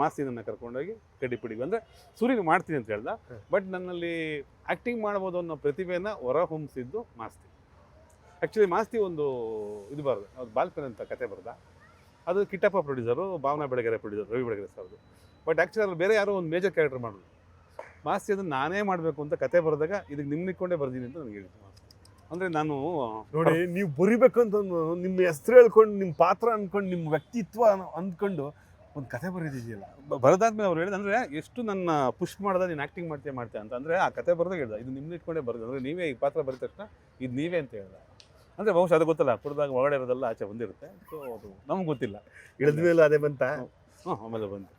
ಮಾಸ್ತಿ ನನ್ನ ಕರ್ಕೊಂಡೋಗಿ ಕಡ್ಡಿ ಪಿಡಿಗೆ ಅಂದರೆ ಸೂರ್ಯನ ಮಾಡ್ತೀನಿ ಅಂತ ಹೇಳ್ದ. ಬಟ್ ನನ್ನಲ್ಲಿ ಆ್ಯಕ್ಟಿಂಗ್ ಮಾಡ್ಬೋದು ಅನ್ನೋ ಪ್ರತಿಭೆನ ಹೊರಹೊಮ್ಮಿಸಿದ್ದು ಮಾಸ್ತಿ. ಆ್ಯಕ್ಚುಲಿ ಮಾಸ್ತಿ ಒಂದು ಇದು ಬರೋದು ಅವ್ರು ಬಾಲ್ಪೆನ್ ಅಂತ ಕತೆ ಬರ್ದ. ಅದು ಕಿಟ್ಟಪ್ಪ ಪ್ರೊಡ್ಯೂಸರು ಭಾವನಾ ಬೆಳಗೆರೆ ಪ್ರೊಡ್ಯೂಸರ್ ರವಿ ಬೆಳಗೆರೆ ಸರ್ದು ಬಟ್ ಆ್ಯಕ್ಚುಲಿ ಅಲ್ಲಿ ಬೇರೆ ಯಾರೋ ಒಂದು ಮೇಜರ್ ಕ್ಯಾರೆಕ್ಟರ್ ಮಾಡೋದು ಮಾಸ್ತಿ ಅದನ್ನು ನಾನೇ ಮಾಡಬೇಕು ಅಂತ ಕತೆ ಬರೆದಾಗ ಇದಕ್ಕೆ ನಿಮ್ಮ ನಿಕ್ಕೊಂಡೇ ಬರ್ತೀನಿ ಅಂತ ನನಗೆ ಮಾಸ್ತಿ. ಅಂದರೆ ನಾನು ನೋಡಿ ನೀವು ಬರಿಬೇಕಂತ ನಿಮ್ಮ ಹೆಸರು ಹೇಳ್ಕೊಂಡು ನಿಮ್ಮ ಪಾತ್ರ ಅನ್ಕೊಂಡು ನಿಮ್ಮ ವ್ಯಕ್ತಿತ್ವ ಅನ್ಕೊಂಡು ಅಂದ್ಕೊಂಡು ಒಂದು ಕತೆ ಬರೆದಿದೆಯಲ್ಲ ಬರೆದಾದ್ಮೇಲೆ ಅವ್ರು ಹೇಳಿದ ಅಂದರೆ ಎಷ್ಟು ನನ್ನ ಪುಷ್ ಮಾಡ್ದೆ ನೀನು ಆ್ಯಕ್ಟಿಂಗ್ ಮಾಡ್ತೀಯ ಮಾಡ್ತೀಯ ಅಂತ. ಅಂದರೆ ಆ ಕತೆ ಬರೆದಾಗ ಹೇಳ್ದೆ ಇದು ನಿಮ್ಮನ್ನ ಇಟ್ಕೊಂಡೇ ಬರ್ದು ಅಂದರೆ ನೀವೇ ಈ ಪಾತ್ರ ಬರೆದ ತಕ್ಷಣ ಇದು ನೀವೇ ಅಂತ ಹೇಳ್ದ. ಅಂದರೆ ಬಹುಶಃ ಅದು ಗೊತ್ತಲ್ಲ ಕುಡ್ದಾಗ ಒಳಗಡೆ ಇರೋದೆಲ್ಲ ಆಚೆ ಬಂದಿರುತ್ತೆ. ಸೊ ಅದು ನಮ್ಗೆ ಗೊತ್ತಿಲ್ಲ. ಇಳಿದ ಮೇಲೆ ಅದೇ ಬಂತ? ಹಾಂ ಆಮೇಲೆ ಬಂತು.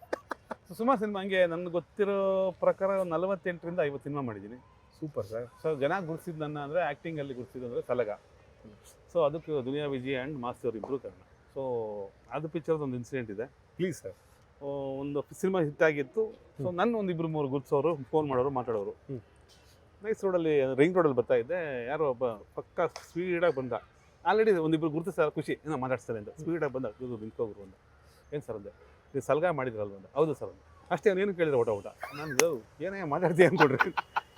ಸೊ ಸುಮಾರು ಸಿನಿಮಾ ಹಂಗೆ ನನಗೆ ಗೊತ್ತಿರೋ ಪ್ರಕಾರ ನಲವತ್ತೆಂಟರಿಂದ ಐವತ್ತು ಸಿನಿಮಾ ಮಾಡಿದ್ದೀನಿ. ಸೂಪರ್ ಸರ್ ಸೊ ಜನ ಗುರ್ಸಿದ್ದು ನನ್ನ ಅಂದರೆ ಆ್ಯಕ್ಟಿಂಗಲ್ಲಿ ಗುರುತಿಸಿದ್ದು ಅಂದರೆ ಸಲಗ. ಸೊ ಅದಕ್ಕೆ ದುನಿಯಾ ವಿಜಯ್ ಆ್ಯಂಡ್ ಮಾಸ್ತಿ ಅವ್ರು ಇಬ್ಬರು ಕಾರಣ. ಸೊ ಅದು ಪಿಕ್ಚರ್ದು ಒಂದು ಇನ್ಸಿಡೆಂಟ್ ಇದೆ. ಪ್ಲೀಸ್ ಸರ್ ಒಂದು ಸಿನಿಮಾ ಹಿಟ್ ಆಗಿತ್ತು. ಸೊ ನನ್ನ ಒಂದು ಇಬ್ಬರು ಮೂರು ಗುರುತಿಸೋರು ಫೋನ್ ಮಾಡೋರು ಮಾತಾಡೋರು. ನೈಸ್ ರೋಡಲ್ಲಿ ರಿಂಗ್ ರೋಡಲ್ಲಿ ಬರ್ತಾ ಇದ್ದೆ. ಯಾರೋ ಒಬ್ಬ ಪಕ್ಕ ಸ್ಪೀಡಾಗಿ ಬಂದ. ಆಲ್ರೆಡಿ ಒಂದಿಬ್ಬರು ಗುರುತಿಸ್ತಾರೆ ಖುಷಿ. ಏನೋ ಮಾತಾಡ್ತಾರೆ ಅಂತ. ಸ್ಪೀಡಾಗಿ ಬಂದ. ನಿಂತ್ಕೋಗ್ರು ಅಂತ. ಏನು ಸರ್ ಅಂದೆ? ನೀವು ಸಲಗ ಮಾಡಿದ್ರಲ್ವ ಹೌದು ಸರ್. ಅಷ್ಟೇ ಏನು ಕೇಳಿದ್ರೆ ಊಟ ಊಟ? ನಾನು ಏನೇ ಮಾತಾಡ್ತೀಯ ಅಂದ್ಕೊಡ್ರಿ.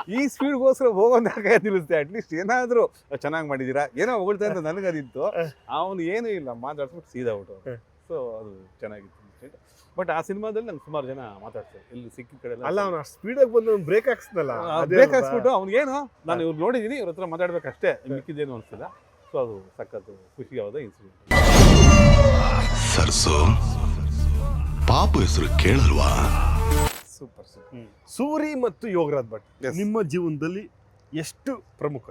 ಈ ಸ್ಪೀಡ್ಗೋಸ್ಕರ ಹೋಗೋದಾಗ ನಿಲ್ಲಿಸ್ತೆ ಅಟ್ಲೀಸ್ಟ್ ಏನಾದರೂ ಚೆನ್ನಾಗಿ ಮಾಡಿದ್ದೀರಾ ಏನೋ ಹೊಗಳ್ತಾ ಅಂತ ನನಗದಿತ್ತು ಅವನು ಏನೂ ಇಲ್ಲ ಮಾತಾಡ್ಸ್ಬಿಟ್ಟು ಸೀದಾ ಊಟ ಸೊ ಅದು ಚೆನ್ನಾಗಿತ್ತು ಬಟ್ ಆ ಸಿನಿಮಾದಲ್ಲಿ ನಂಗೆ ಸುಮಾರು ಜನ ಮಾತಾಡ್ತಾರೆ ಇಲ್ಲಿ ಸಿಕ್ಕಿದ ಕಡೆ ಅಲ್ಲ ಅವನು ಸ್ಪೀಡಾಗಿ ಬಂದು ಬ್ರೇಕ್ ಹಾಕ್ಸ್ದಲ್ಲ ಬ್ರೇಕ್ ಹಾಕ್ಸ್ಬಿಟ್ಟು ಅವ್ನಿಗೇನು ನಾನು ಇವ್ರು ನೋಡಿದ್ದೀನಿ ಇವ್ರ ಹತ್ರ ಮಾತಾಡ್ಬೇಕಷ್ಟೇ. ಮಿಕ್ಕಿದ್ದೇನು ಅನಿಸಿಲ್ಲ. ಸೊ ಅದು ಸಖತ್ತು ಖುಷಿಯಾದ ಇನ್ಸಿಡೆಂಟ್ ಸರ್ಸು ಪಾಪ ಹೆಸರು ಕೇಳಲ್ವಾ? ಸೂಪರ್ ಸೂಪರ್ ಸೂರಿ ಮತ್ತು ಯೋಗರಾಜ್ ಭಟ್ ನಿಮ್ಮ ಜೀವನದಲ್ಲಿ ಎಷ್ಟು ಪ್ರಮುಖ?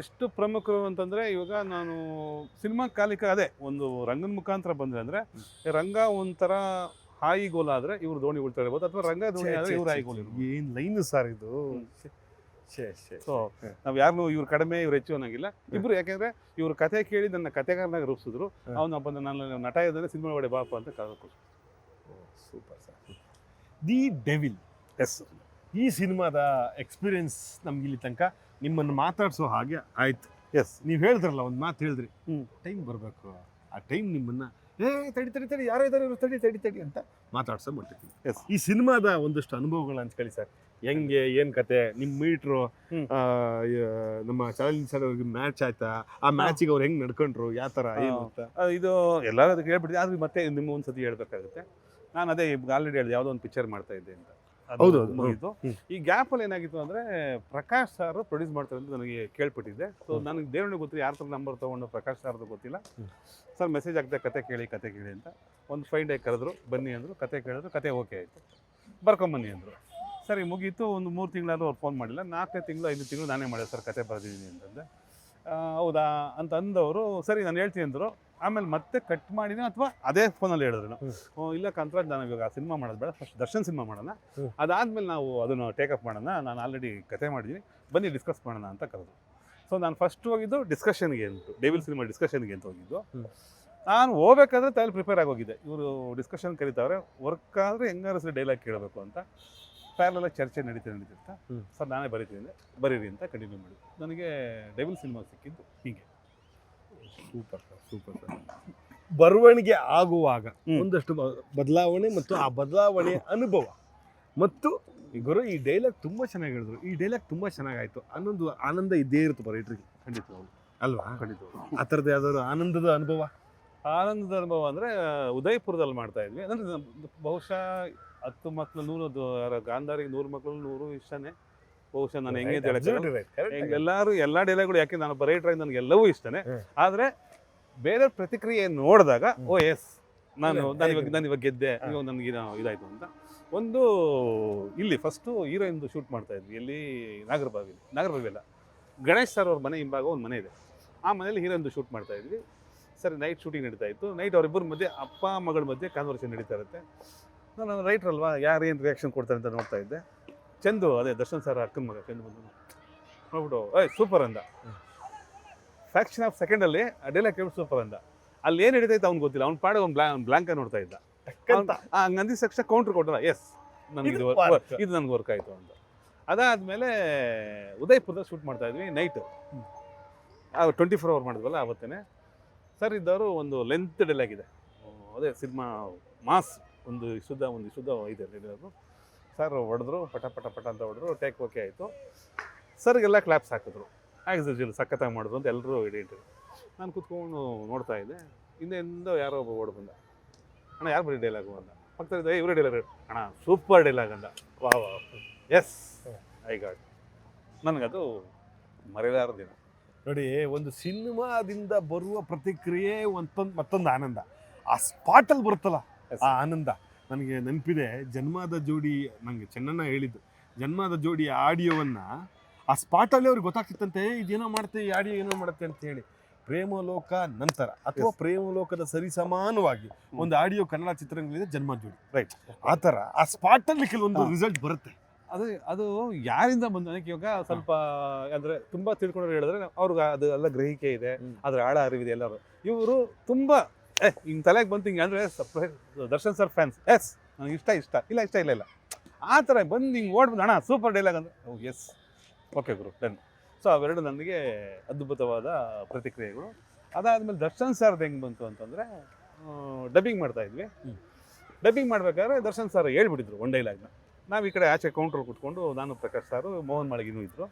ಎಷ್ಟು ಪ್ರಮುಖರು ಅಂತಂದರೆ ಇವಾಗ ನಾನು ಸಿನಿಮಾ ಕಾಲಿಕ ಅದೇ ಒಂದು ರಂಗನ ಮುಖಾಂತರ ಬಂದರೆ ಅಂದರೆ ರಂಗ ಒಂಥರ ಹಾಯಿ ಗೋಲ್ ಆದರೆ ಇವರು ದೋಣಿ ಉಳ್ತಾ ಇರ್ಬೋದು ಅಥವಾ ರಂಗ ದೋಣಿ ಆದರೆ ಇವ್ರು ಹಾಯಿ ಗೋಲ್ ಇರ್ಬೋದು. ಏನ್ ಲೈನ್ ಸರ್ ಇದು? ಸೊ ನಾವು ಯಾರನ್ನೂ ಇವ್ರು ಕಡಿಮೆ ಇವ್ರು ಹೆಚ್ಚು ಅನ್ನೋಂಗಿಲ್ಲ. ಇಬ್ರು ಯಾಕೆಂದ್ರೆ ಇವ್ರ ಕತೆ ಕೇಳಿ ನನ್ನ ಕತೆಗಾರನಾಗ ರೂಪಿಸಿದ್ರು. ಅವ್ನ ಬಂದ ನನ್ನ ನಟ ಇದ್ರೆ ಸಿನಿಮಾ ಒಡೆ ಬಾಪ ಅಂತ ಕರೆದು super sir. The devil. Yes. ಈ ಸಿನಿಮಾದ ಎಕ್ಸ್ಪೀರಿಯನ್ಸ್ ನಮ್ಗೆ ಇಲ್ಲಿ ತನಕ ನಿಮ್ಮನ್ನು ಮಾತಾಡಿಸೋ ಹಾಗೆ ಆಯ್ತು. ಎಸ್. ನೀವು ಹೇಳಿದ್ರಲ್ಲ ಒಂದು ಮಾತು ಹೇಳಿದ್ರಿ. ಟೈಮ್ ಬರಬೇಕು. ಆ ಟೈಮ್ ನಿಮ್ಮನ್ನ ಏ ತಡಿ ತಡಿ ತಡಿ ಯಾರೋ ಇದ್ದಾರೆ ಇವರು ತಡಿ ತಡಿ ತಡಿ ಅಂತ ಮಾತಾಡ್ಸೋ ಬಿಟ್ಟಿರ್ತೀವಿ ಎಸ್. ಈ ಸಿನಿಮಾದ ಒಂದಷ್ಟು ಅನುಭವಗಳು ಅಂತ ಹೇಳಿ ಸರ್. ಹೆಂಗೆ ಏನ್ ಕತೆ ನಿಮ್ಮ ಮೀಟ್ರು ನಮ್ಮ ಚಾಲೆಂಜ್ ಮ್ಯಾಚ್ ಆಯ್ತಾ? ಆ ಮ್ಯಾಚಿಗೆ ಅವ್ರು ಹೆಂಗ್ ನಡ್ಕೊಂಡ್ರು? ಯಾವ ತರ ಏನು ಅಂತ? ಇದು ಎಲ್ಲರೂ ಅದಕ್ಕೆ ಹೇಳ್ಬಿಟ್ಟಿದೆ ಆದ್ರೆ ಮತ್ತೆ ನಿಮ್ಮ ಒಂದ್ಸತಿ ಹೇಳ್ಬೇಕಾಗುತ್ತೆ. ನಾನು ಅದೇ ಆಲ್ರೆಡಿ ಹೇಳಿದೆ ಯಾವುದೋ ಒಂದು ಪಿಕ್ಚರ್ ಮಾಡ್ತಾ ಇದ್ದೆ ಅಂತ. ಹೌದು. ಮುಗೀತು. ಈ ಗ್ಯಾಪಲ್ಲಿ ಏನಾಗಿತ್ತು ಅಂದರೆ ಪ್ರಕಾಶ್ ಸರ್ ಪ್ರೊಡ್ಯೂಸ್ ಮಾಡ್ತಾರೆ ಅಂತ ನನಗೆ ಕೇಳ್ಪಟ್ಟಿದ್ದೆ. ಸೊ. ನನಗೆ ದೇವ್ರಿಗೆ ಗೊತ್ತಿಲ್ಲ ಯಾರ ತರ ನಂಬರ್ ತೊಗೊಂಡು ಪ್ರಕಾಶ್ ಸರ್ದು ಗೊತ್ತಿಲ್ಲ. ಸರ್ ಮೆಸೇಜ್ ಆಗ್ತದೆ ಕತೆ ಕೇಳಿ ಕತೆ ಕೇಳಿ ಅಂತ. ಒಂದು ಫೈವ್ ಡೇ ಕರೆದ್ರು ಬನ್ನಿ ಅಂದರು ಕತೆ ಕೇಳಿದ್ರು ಕತೆ ಓಕೆ ಆಯಿತು. ಬರ್ಕೊಂಬನ್ನಿ ಅಂದರು. ಸರಿ ಮುಗೀತು. ಒಂದು ಮೂರು ತಿಂಗಳಾದ್ರೂ ಅವ್ರು ಫೋನ್ ಮಾಡಿಲ್ಲ. ನಾಲ್ಕನೇ ತಿಂಗಳು ಐದು ತಿಂಗಳು ನಾನೇ ಮಾಡಿದೆ ಸರ್ ಕತೆ ಬರೆದಿದ್ದೀನಿ ಅಂತಂದೆ ಹೌದಾ ಅಂತ ಅಂದವರು ಸರಿ ನಾನು ಹೇಳ್ತೀನಿ ಅಂದರು. ಆಮೇಲೆ ಮತ್ತೆ ಕಟ್ ಮಾಡಿದ್ದೀನಿ ಅಥವಾ ಅದೇ ಫೋನಲ್ಲಿ ಹೇಳಿದ್ರು. ಇಲ್ಲ ಕಂತ್ರಾಜ್ ನಾನು ಇವಾಗ ಆ ಸಿನಿಮಾ ಮಾಡೋದು ಬೇಡ. ಫಸ್ಟ್ ದರ್ಶನ್ ಸಿನಿಮಾ ಮಾಡೋಣ. ಅದಾದಮೇಲೆ ನಾವು ಅದನ್ನು ಟೇಕಪ್ ಮಾಡೋಣ. ನಾನು ಆಲ್ರೆಡಿ ಕತೆ ಮಾಡಿದ್ದೀನಿ. ಬನ್ನಿ ಡಿಸ್ಕಸ್ ಮಾಡೋಣ ಅಂತ ಕರೆದು ಸೊ ನಾನು ಫಸ್ಟ್ ಹೋಗಿದ್ದು ಡಿಸ್ಕಷನ್ಗೆ ಅಂತ. ಡೇವಿಲ್ ಸಿನಿಮಾ ಡಿಸ್ಕಷನ್ಗೆ ಅಂತ ಹೋಗಿದ್ದು. ನಾನು ಹೋಗ್ಬೇಕಾದ್ರೆ ತಲೆ ಪ್ರಿಪೇರ್ ಆಗಿ ಹೋಗಿದ್ದೆ ಇವರು ಡಿಸ್ಕಷನ್ ಕರೀತಾವ್ರೆ. ವರ್ಕ್ ಆದರೆ ಹೆಂಗಾರು ಡೈಲಾಗ್ ಕೇಳಬೇಕು ಅಂತ. ಪ್ಯಾರಲೆಲ್ಲ ಚರ್ಚೆ ನಡೀತಾ ನಡೀತಿರ್ತಾ. ಸರ್ ನಾನೇ ಬರೀತೀನಿ. ಬರೀರಿ ಅಂತ ಕಂಟಿನ್ಯೂ ಮಾಡಿ ನನಗೆ ಡೆವಿಲ್ ಸಿನಿಮಾ ಸಿಕ್ಕಿದ್ದು ಹೀಗೆ. Super sir super sir. ಬರವಣಿಗೆ ಆಗುವಾಗ. ಒಂದಷ್ಟು ಬದಲಾವಣೆ ಮತ್ತು ಆ ಬದಲಾವಣೆ ಅನುಭವ. ಮತ್ತು ಗುರು ಈ ಡೈಲಾಗ್ ತುಂಬ ಚೆನ್ನಾಗಿ ಹೇಳಿದ್ರು. ಈ ಡೈಲಾಗ್ ತುಂಬ ಚೆನ್ನಾಗಾಯಿತು. ಅನ್ನೊಂದು ಆನಂದ ಇದ್ದೇ ಇರುತ್ತೆ ಖಂಡಿತ ಖಂಡಿತವಾಗ್ಲು. ಅಲ್ವಾ? ಖಂಡಿತ ಆ ಥರದ್ದು ಯಾವ್ದಾದ್ರು ಆನಂದದ ಅನುಭವ? ಆನಂದದ ಅನುಭವ ಅಂದರೆ ಉದಯಪುರದಲ್ಲಿ ಮಾಡ್ತಾ ಇದ್ವಿ. ಅಂದರೆ ಬಹುಶಃ ಹತ್ತು ಮಕ್ಕಳು ನೂರು ಗಾಂಧಾರಿಗೆ ನೂರು ಮಕ್ಕಳು ನೂರು ಇಷ್ಟನೇ. ಬಹುಶಃ ನಾನು ಹೆಂಗೆ ಎಲ್ಲರೂ ಎಲ್ಲ ಡೈಲಾಗ್ಗಳು ಯಾಕೆ ನಾನು ಬರೀಟ್ರಾಗಿ ನನಗೆ ಎಲ್ಲವೂ ಇಷ್ಟನೇ. ಆದ್ರೆ ಬೇರೆ ಪ್ರತಿಕ್ರಿಯೆ ನೋಡಿದಾಗ ಓ ಎಸ್ ನಾನು ನಾನು ಇವಾಗ? ನಾನು ಇವಾಗ ಗೆದ್ದೆ. ಇವಾಗ ನನಗೆ ಇದಾಯ್ತು ಅಂತ. ಒಂದು ಇಲ್ಲಿ ಫಸ್ಟು ಹೀರೋಯಿನ್ದು ಶೂಟ್ ಮಾಡ್ತಾ ಇದ್ವಿ ಎಲ್ಲಿ? ನಾಗರಬಾವಿ ನಾಗರಬಾವಿ ಅಲ್ಲ ಗಣೇಶ್ ಸರ್ ಅವ್ರ ಮನೆ ಹಿಂಭಾಗ ಒಂದು ಮನೆ ಇದೆ. ಆ ಮನೇಲಿ ಹೀರೋಯಿನ್ದು ಶೂಟ್ ಮಾಡ್ತಾ ಇದ್ವಿ. ಸರಿ ನೈಟ್ ಶೂಟಿಂಗ್ ನಡೀತಾ ಇತ್ತು. ನೈಟ್ ಅವರಿಬ್ಬರ ಮಧ್ಯೆ ಅಪ್ಪ ಮಗಳ ಮಧ್ಯೆ ಕಾನ್ವರ್ಸೇಷನ್ ನಡೀತಾ ಇರುತ್ತೆ. ನಾನು ರೈಟ್ರ್ ಅಲ್ವಾ? ಯಾರು ಏನು ರಿಯಾಕ್ಷನ್ ಕೊಡ್ತಾರೆ ಅಂತ ನೋಡ್ತಾ ಇದ್ದೆ. ಚಂದು ಅದೇ ದರ್ಶನ್ ಸರ್ ಅಕ್ಕನ ಮಗ ಚಂದು ಬಂದು ನೋಡ್ಬಿಟ್ಟು ಏಯ್ ಸೂಪರ್ ಅಂದ. ಫ್ಯಾಕ್ಷನ್ ಆಫ್ ಸೆಕೆಂಡಲ್ಲಿ ಅಡೆಲ್ಲ ಕೇಳಿ ಸೂಪರ್ ಅಂದ. ಅಲ್ಲಿ ಏನು ಹಿಡಿತೈತೆ ಅವ್ನು ಗೊತ್ತಿಲ್ಲ. ಅವ್ನು ಪಾಡ ಒಂದು ಬ್ಲಾ ಬ್ಲಾಂಕ ನೋಡ್ತಾ ಇದ್ದ. ಹಂಗಂದಿ ತಕ್ಷಣ ಕೌಂಟ್ರ್ ಕೊಟ್ಟಲ್ಲ. ಎಸ್ ನನಗೆ ಇದು ಇದು. ಇದು ನನಗೆ ವರ್ಕ್ ಆಯಿತು ಅಂತ. ಅದಾದಮೇಲೆ ಉದಯಪುರದ ಶೂಟ್ ಮಾಡ್ತಾ ಇದ್ವಿ ನೈಟು ಟ್ವೆಂಟಿ ಫೋರ್ ಅವರ್ ಮಾಡಿದ್ವಲ್ಲ ಆವತ್ತೇ ಸರ್ ಇದ್ದವರು ಒಂದು ಲೆಂತ್ ಆಗಿದೆ ಅದೇ ಸಿನಿಮಾ ಮಾಸ್. ಒಂದು ಶುದ್ಧ ಒಂದು ಶುದ್ಧ ಇದೆ ಅದು ಸರ್ ಹೊಡೆದ್ರು, ಪಟ ಪಟ ಪಟ ಅಂತ ಹೊಡೆದ್ರು ಟೇಕ್ ಓಕೆ ಆಯಿತು. ಸರ್ಗೆಲ್ಲ ಕ್ಲಾಪ್ಸ್ ಹಾಕಿದ್ರು. ಆ್ಯಸ್ ಯೂಶುವಲ್ ಸಖತ್ತಾಗಿ ಮಾಡಿದ್ರು ಅಂತ ಎಲ್ಲರೂ ಹಿಡಿಯಿಟ್ರು ನಾನು ಕೂತ್ಕೊಂಡು ನೋಡ್ತಾ ಇದ್ದೆ. ಹಿಂದೆಯಿಂದ ಯಾರೋ ಒಬ್ಬ ಓಡ್ ಬಂದ. ಅಣ್ಣ, ಯಾರು ಬರೀ ಡೈಲಾಗು ಅಂದ ಪಕ್ಕದಲ್ಲಿ ಇವರೇ ಡೈಲಾಗ್ ಅಣ್ಣ ಸೂಪರ್ ಡೈಲಾಗ್ ಅಂದ. ವಾ ವಾ ಎಸ್ ಐ ಗಾಡ್ ನನಗದು ಮರೆಯಲಾರ ದಿನ. ನೋಡಿ, ಒಂದು ಸಿನಿಮಾದಿಂದ ಬರುವ ಪ್ರತಿಕ್ರಿಯೆ ಒಂದು, ಮತ್ತೊಂದು ಆನಂದ. ಆ ಸ್ಪಾಟಲ್ಲಿ ಬರುತ್ತಲ್ಲ. ಆ ಆನಂದ ನನಗೆ ನೆನಪಿದೆ. ಜನ್ಮದ ಜೋಡಿ ನನಗೆ ಚೆನ್ನಣ್ಣ ಹೇಳಿದ್ದು. ಜನ್ಮದ ಜೋಡಿ ಆಡಿಯೋವನ್ನು ಆ ಸ್ಪಾಟಲ್ಲಿ ಅವ್ರಿಗೆ ಗೊತ್ತಾಗ್ತಿತ್ತಂತೆ ಇದೇನೋ ಮಾಡುತ್ತೆ ಈ ಆಡಿಯೋ ಏನೋ ಮಾಡುತ್ತೆ ಅಂತ ಹೇಳಿ. ಪ್ರೇಮಲೋಕ ನಂತರ ಅಥವಾ ಪ್ರೇಮಲೋಕದ ಸರಿಸಮಾನವಾಗಿ ಒಂದು ಆಡಿಯೋ ಕನ್ನಡ ಚಿತ್ರಗಳಿದೆ ಜನ್ಮ ಜೋಡಿ. ರೈಟ್ ಆ ಥರ ಆ ಸ್ಪಾಟಲ್ಲಿ ಕೆಲವೊಂದು. ರಿಸಲ್ಟ್ ಬರುತ್ತೆ. ಅದು ಅದು ಯಾರಿಂದ ಬಂದು ನನಗೆ ಇವಾಗ ಸ್ವಲ್ಪ ಅಂದರೆ ತುಂಬ ತಿಳ್ಕೊಂಡ್ರೆ ಹೇಳಿದ್ರೆ ಅವ್ರಿಗೆ ಅದು ಎಲ್ಲ ಗ್ರಹಿಕೆ ಇದೆ ಅದರ ಆಳ ಅರಿವಿದೆ ಎಲ್ಲರೂ. ಇವರು ತುಂಬ [LAUGHS] ಏ ಹಿಂಗೆ ತಲೆಗೆ ಬಂತು ಹಿಂಗೆ ಅಂದರೆ ದರ್ಶನ್ ಸರ್ ಫ್ಯಾನ್ಸ್. ಎಸ್ ನನಗೆ ಇಷ್ಟ ಇಷ್ಟ. ಇಲ್ಲ ಇಷ್ಟ ಇಲ್ಲ ಇಲ್ಲ. ಆ ಥರ ಬಂದು ಹಿಂಗೆ ಓಡ್ಬೋದು ಅಣ್ಣ ಸೂಪರ್ ಡೈಲಾಗ್ ಅಂದರೆ ಓ ಎಸ್. ಓಕೆ ಗುರು ಡನ್. ಸೊ ಅವೆರಡು ನನಗೆ ಅದ್ಭುತವಾದ ಪ್ರತಿಕ್ರಿಯೆಗಳು. ಅದಾದಮೇಲೆ ದರ್ಶನ್ ಸರ್ ಹೆಂಗೆ ಬಂತು ಅಂತಂದರೆ ಡಬ್ಬಿಂಗ್ ಮಾಡ್ತಾ ಇದ್ವಿ. ಡಬ್ಬಿಂಗ್ ಮಾಡಬೇಕಾದ್ರೆ ದರ್ಶನ್ ಸರ್ ಹೇಳ್ಬಿಟ್ಟಿದ್ರು ಒನ್ ಡೈಲಾಗ್ನ. ನಾವು ಈ ಕಡೆ ಆಚೆ ಕೌಂಟ್ರಲ್ಲಿ ಕುತ್ಕೊಂಡು ನಾನು ಪ್ರಕಾಶ್ ಸಾರು ಮೋಹನ್ ಮಾಳಿಗಿನೂ ಇದ್ದರು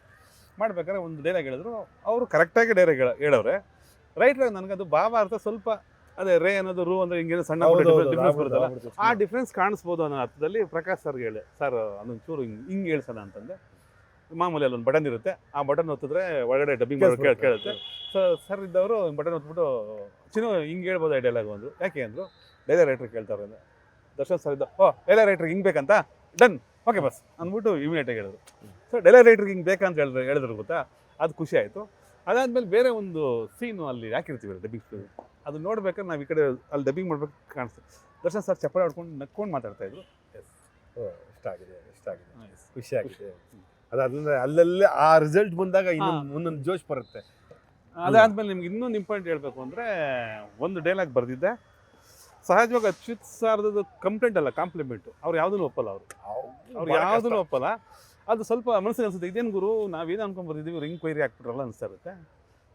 ಮಾಡ್ಬೇಕಾದ್ರೆ ಒಂದು ಡೈಲಾಗ್ ಹೇಳಿದ್ರು. ಅವರು ಕರೆಕ್ಟಾಗಿ ಡೈಲಾಗ್ ಹೇಳವ್ರೆ. ರೈಟ್ರಾಗಿ ನನಗದು ಭಾವ ಅರ್ಥ ಸ್ವಲ್ಪ ಅದೇ ರೇ ಅನ್ನೋದು ರೂ ಅಂದ್ರೆ ಹಿಂಗೇನು ಸಣ್ಣ ಡಿಫ್ರೆನ್ಸ್ ಬರುತ್ತಲ್ಲ ಆ ಡಿಫ್ರೆನ್ಸ್ ಕಾಣಿಸ್ಬೋದು ಅನ್ನೋ ಅರ್ಥದಲ್ಲಿ ಪ್ರಕಾಶ್ ಸರ್ಗೆ ಹೇಳಿ. ಸರ್ ಅದೊಂದು ಚೂರು ಹಿಂಗೆ ಹೇಳ್ಸೋಣ ಅಂತಂದೆ ಮಾಮೂಲಿ ಅಲ್ಲೊಂದು ಬಟನ್ ಇರುತ್ತೆ. ಆ ಬಟನ್ ಒತ್ತಿದ್ರೆ ಒಳಗಡೆ ಡಬ್ಬಿಂಗ್ ಕೇಳುತ್ತೆ. ಸೊ ಸರ್ ಇದ್ದವರು ಬಟನ್ ಒತ್ಬಿಟ್ಟು ಚಿನ್ನು ಹಿಂಗೆ ಹೇಳ್ಬೋದು ಆ ಡೈಲಾಗ್ ಅಂದರು ಯಾಕೆ ಅಂದರು ಡೈಲಾಗ್ ರೈಟ್ರ್ ಕೇಳ್ತಾರೆ ಅಂದ್ರೆ ದರ್ಶನ್ ಸರ್ ಇದ್ದ ಓ ಡೈಲಾಗ್ ರೈಟ್ರಿಗೆ ಹಿಂಗೆ ಬೇಕಂತ? ಡನ್ ಓಕೆ ಬಸ್ ಅಂದ್ಬಿಟ್ಟು ಇಮಿಡಿಯೇಟಾಗಿ ಹೇಳಿದ್ರು. ಸೊ ಡೈಲಾಗ್ ರೈಟ್ರಿಗೆ ಹಿಂಗೆ ಬೇಕಂತ ಹೇಳಿದ್ರು ಹೇಳಿದ್ರು ಗೊತ್ತಾ? ಅದು ಖುಷಿ ಆಯಿತು. ಅದಾದಮೇಲೆ ಬೇರೆ ಒಂದು ಸೀನು ಅಲ್ಲಿ ಹಾಕಿರ್ತೀವಿ ಡಬ್ಬಿಂಗ್ ಅದು ನೋಡ್ಬೇಕಾದ್ರೆ ನಾವು ಈ ಕಡೆ ಅಲ್ಲಿ ಡಬ್ಬಿಂಗ್ ಮಾಡ್ಬೇಕು ಕಾಣಿಸ್ತದೆ ದರ್ಶನ್ ಸರ್ ಚಪ್ಪಳ ಹೊಡ್ಕೊಂಡು ನಕ್ಕೊಂಡು ಮಾತಾಡ್ತಾ ಇದ್ರು. ಇಷ್ಟ ಆಗಿದೆ ಇಷ್ಟ ಆಗಿದೆ. ಖುಷಿ ಆಗಿದೆ. ಅದಾದ್ರೆ ಅಲ್ಲಲ್ಲೇ ಆ ರಿಸಲ್ಟ್ ಬಂದಾಗ ಇನ್ನೊಂದು ಮುಂದೊಂದು ಜೋಶ್ ಬರುತ್ತೆ. ಅದಾದ್ಮೇಲೆ ನಿಮ್ಗೆ ಇನ್ನೊಂದು ಇಂಪಾರ್ಟೆಂಟ್ ಹೇಳ್ಬೇಕು ಅಂದರೆ ಒಂದು ಡೈಲಾಗ್ ಬರೆದಿದ್ದೆ. ಸಹಜವಾಗಿ ಅಚ್ಯುತ್ ಸಾರ್ದು ಕಂಪ್ಲೇಂಟ್ ಅಲ್ಲ ಕಾಂಪ್ಲಿಮೆಂಟು ಅವ್ರು ಯಾವುದನ್ನು ಒಪ್ಪಲ್ಲ ಅವರು. ಅವ್ರು ಯಾವುದನ್ನು ಒಪ್ಪಲ್ಲ. ಅದು ಸ್ವಲ್ಪ ಮನಸ್ಸಿಗೆ ಅನ್ಸುತ್ತೆ ಇದೇನು ಗುರು ನಾವೇನು ಅನ್ಕೊಂಡ್ ಬರ್ತಿದ್ದೀವಿ ಇವ್ರು ಕೊಯ್ರಿ ಹಾಕ್ಬಿಟ್ರಲ್ಲ ಅನಿಸ್ತಾ ಇರುತ್ತೆ.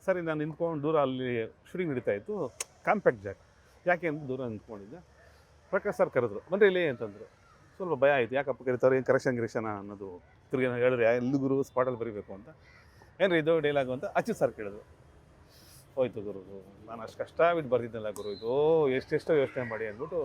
ಸರಿ, ನಾನು ನಿಂತ್ಕೊಂಡು ದೂರ ಅಲ್ಲಿ ಶೂಟಿಂಗ್ ನಡೀತಾ ಇತ್ತು. ಕಾಂಪ್ಯಾಕ್ಟ್ ಜಾಕ್ ಯಾಕೆ ಅಂತ ದೂರ ನಿಂತ್ಕೊಂಡಿದ್ದೆ. ಪ್ರಕಾಶ್ ಸರ್ ಕರೆದ್ರು, ಬಂದರೆ ಇಲ್ಲಿ ಅಂತಂದರು. ಸ್ವಲ್ಪ ಭಯ ಆಯಿತು. ಯಾಕಪ್ಪ ಕರೀತಾರೆ, ಏನು ಕರೆಕ್ಷನ್ ಗಿರೆಕ್ಷನ ಅನ್ನೋದು ತಿರುಗಿ ಹೇಳಿದ್ರೆ ಎಲ್ಲಿ ಗುರು ಸ್ಪಾಟಲ್ಲಿ ಬರೀಬೇಕು ಅಂತ. ಏನ್ರಿ, ಇದು ಡೈಲಾಗು ಅಂತ? ಅಚ್ಯುತ್ ಸರ್ ಕೇಳಿದ್ರು. ಹೋಯ್ತು ಗುರು, ನಾನು ಅಷ್ಟು ಕಷ್ಟ ಬಿಟ್ಟು ಬರ್ದಿದ್ದಲ್ಲ ಗುರು, ಇದು ಎಷ್ಟೆಷ್ಟೋ ಯೋಚನೆ ಮಾಡಿ ಅಂದ್ಬಿಟ್ಟು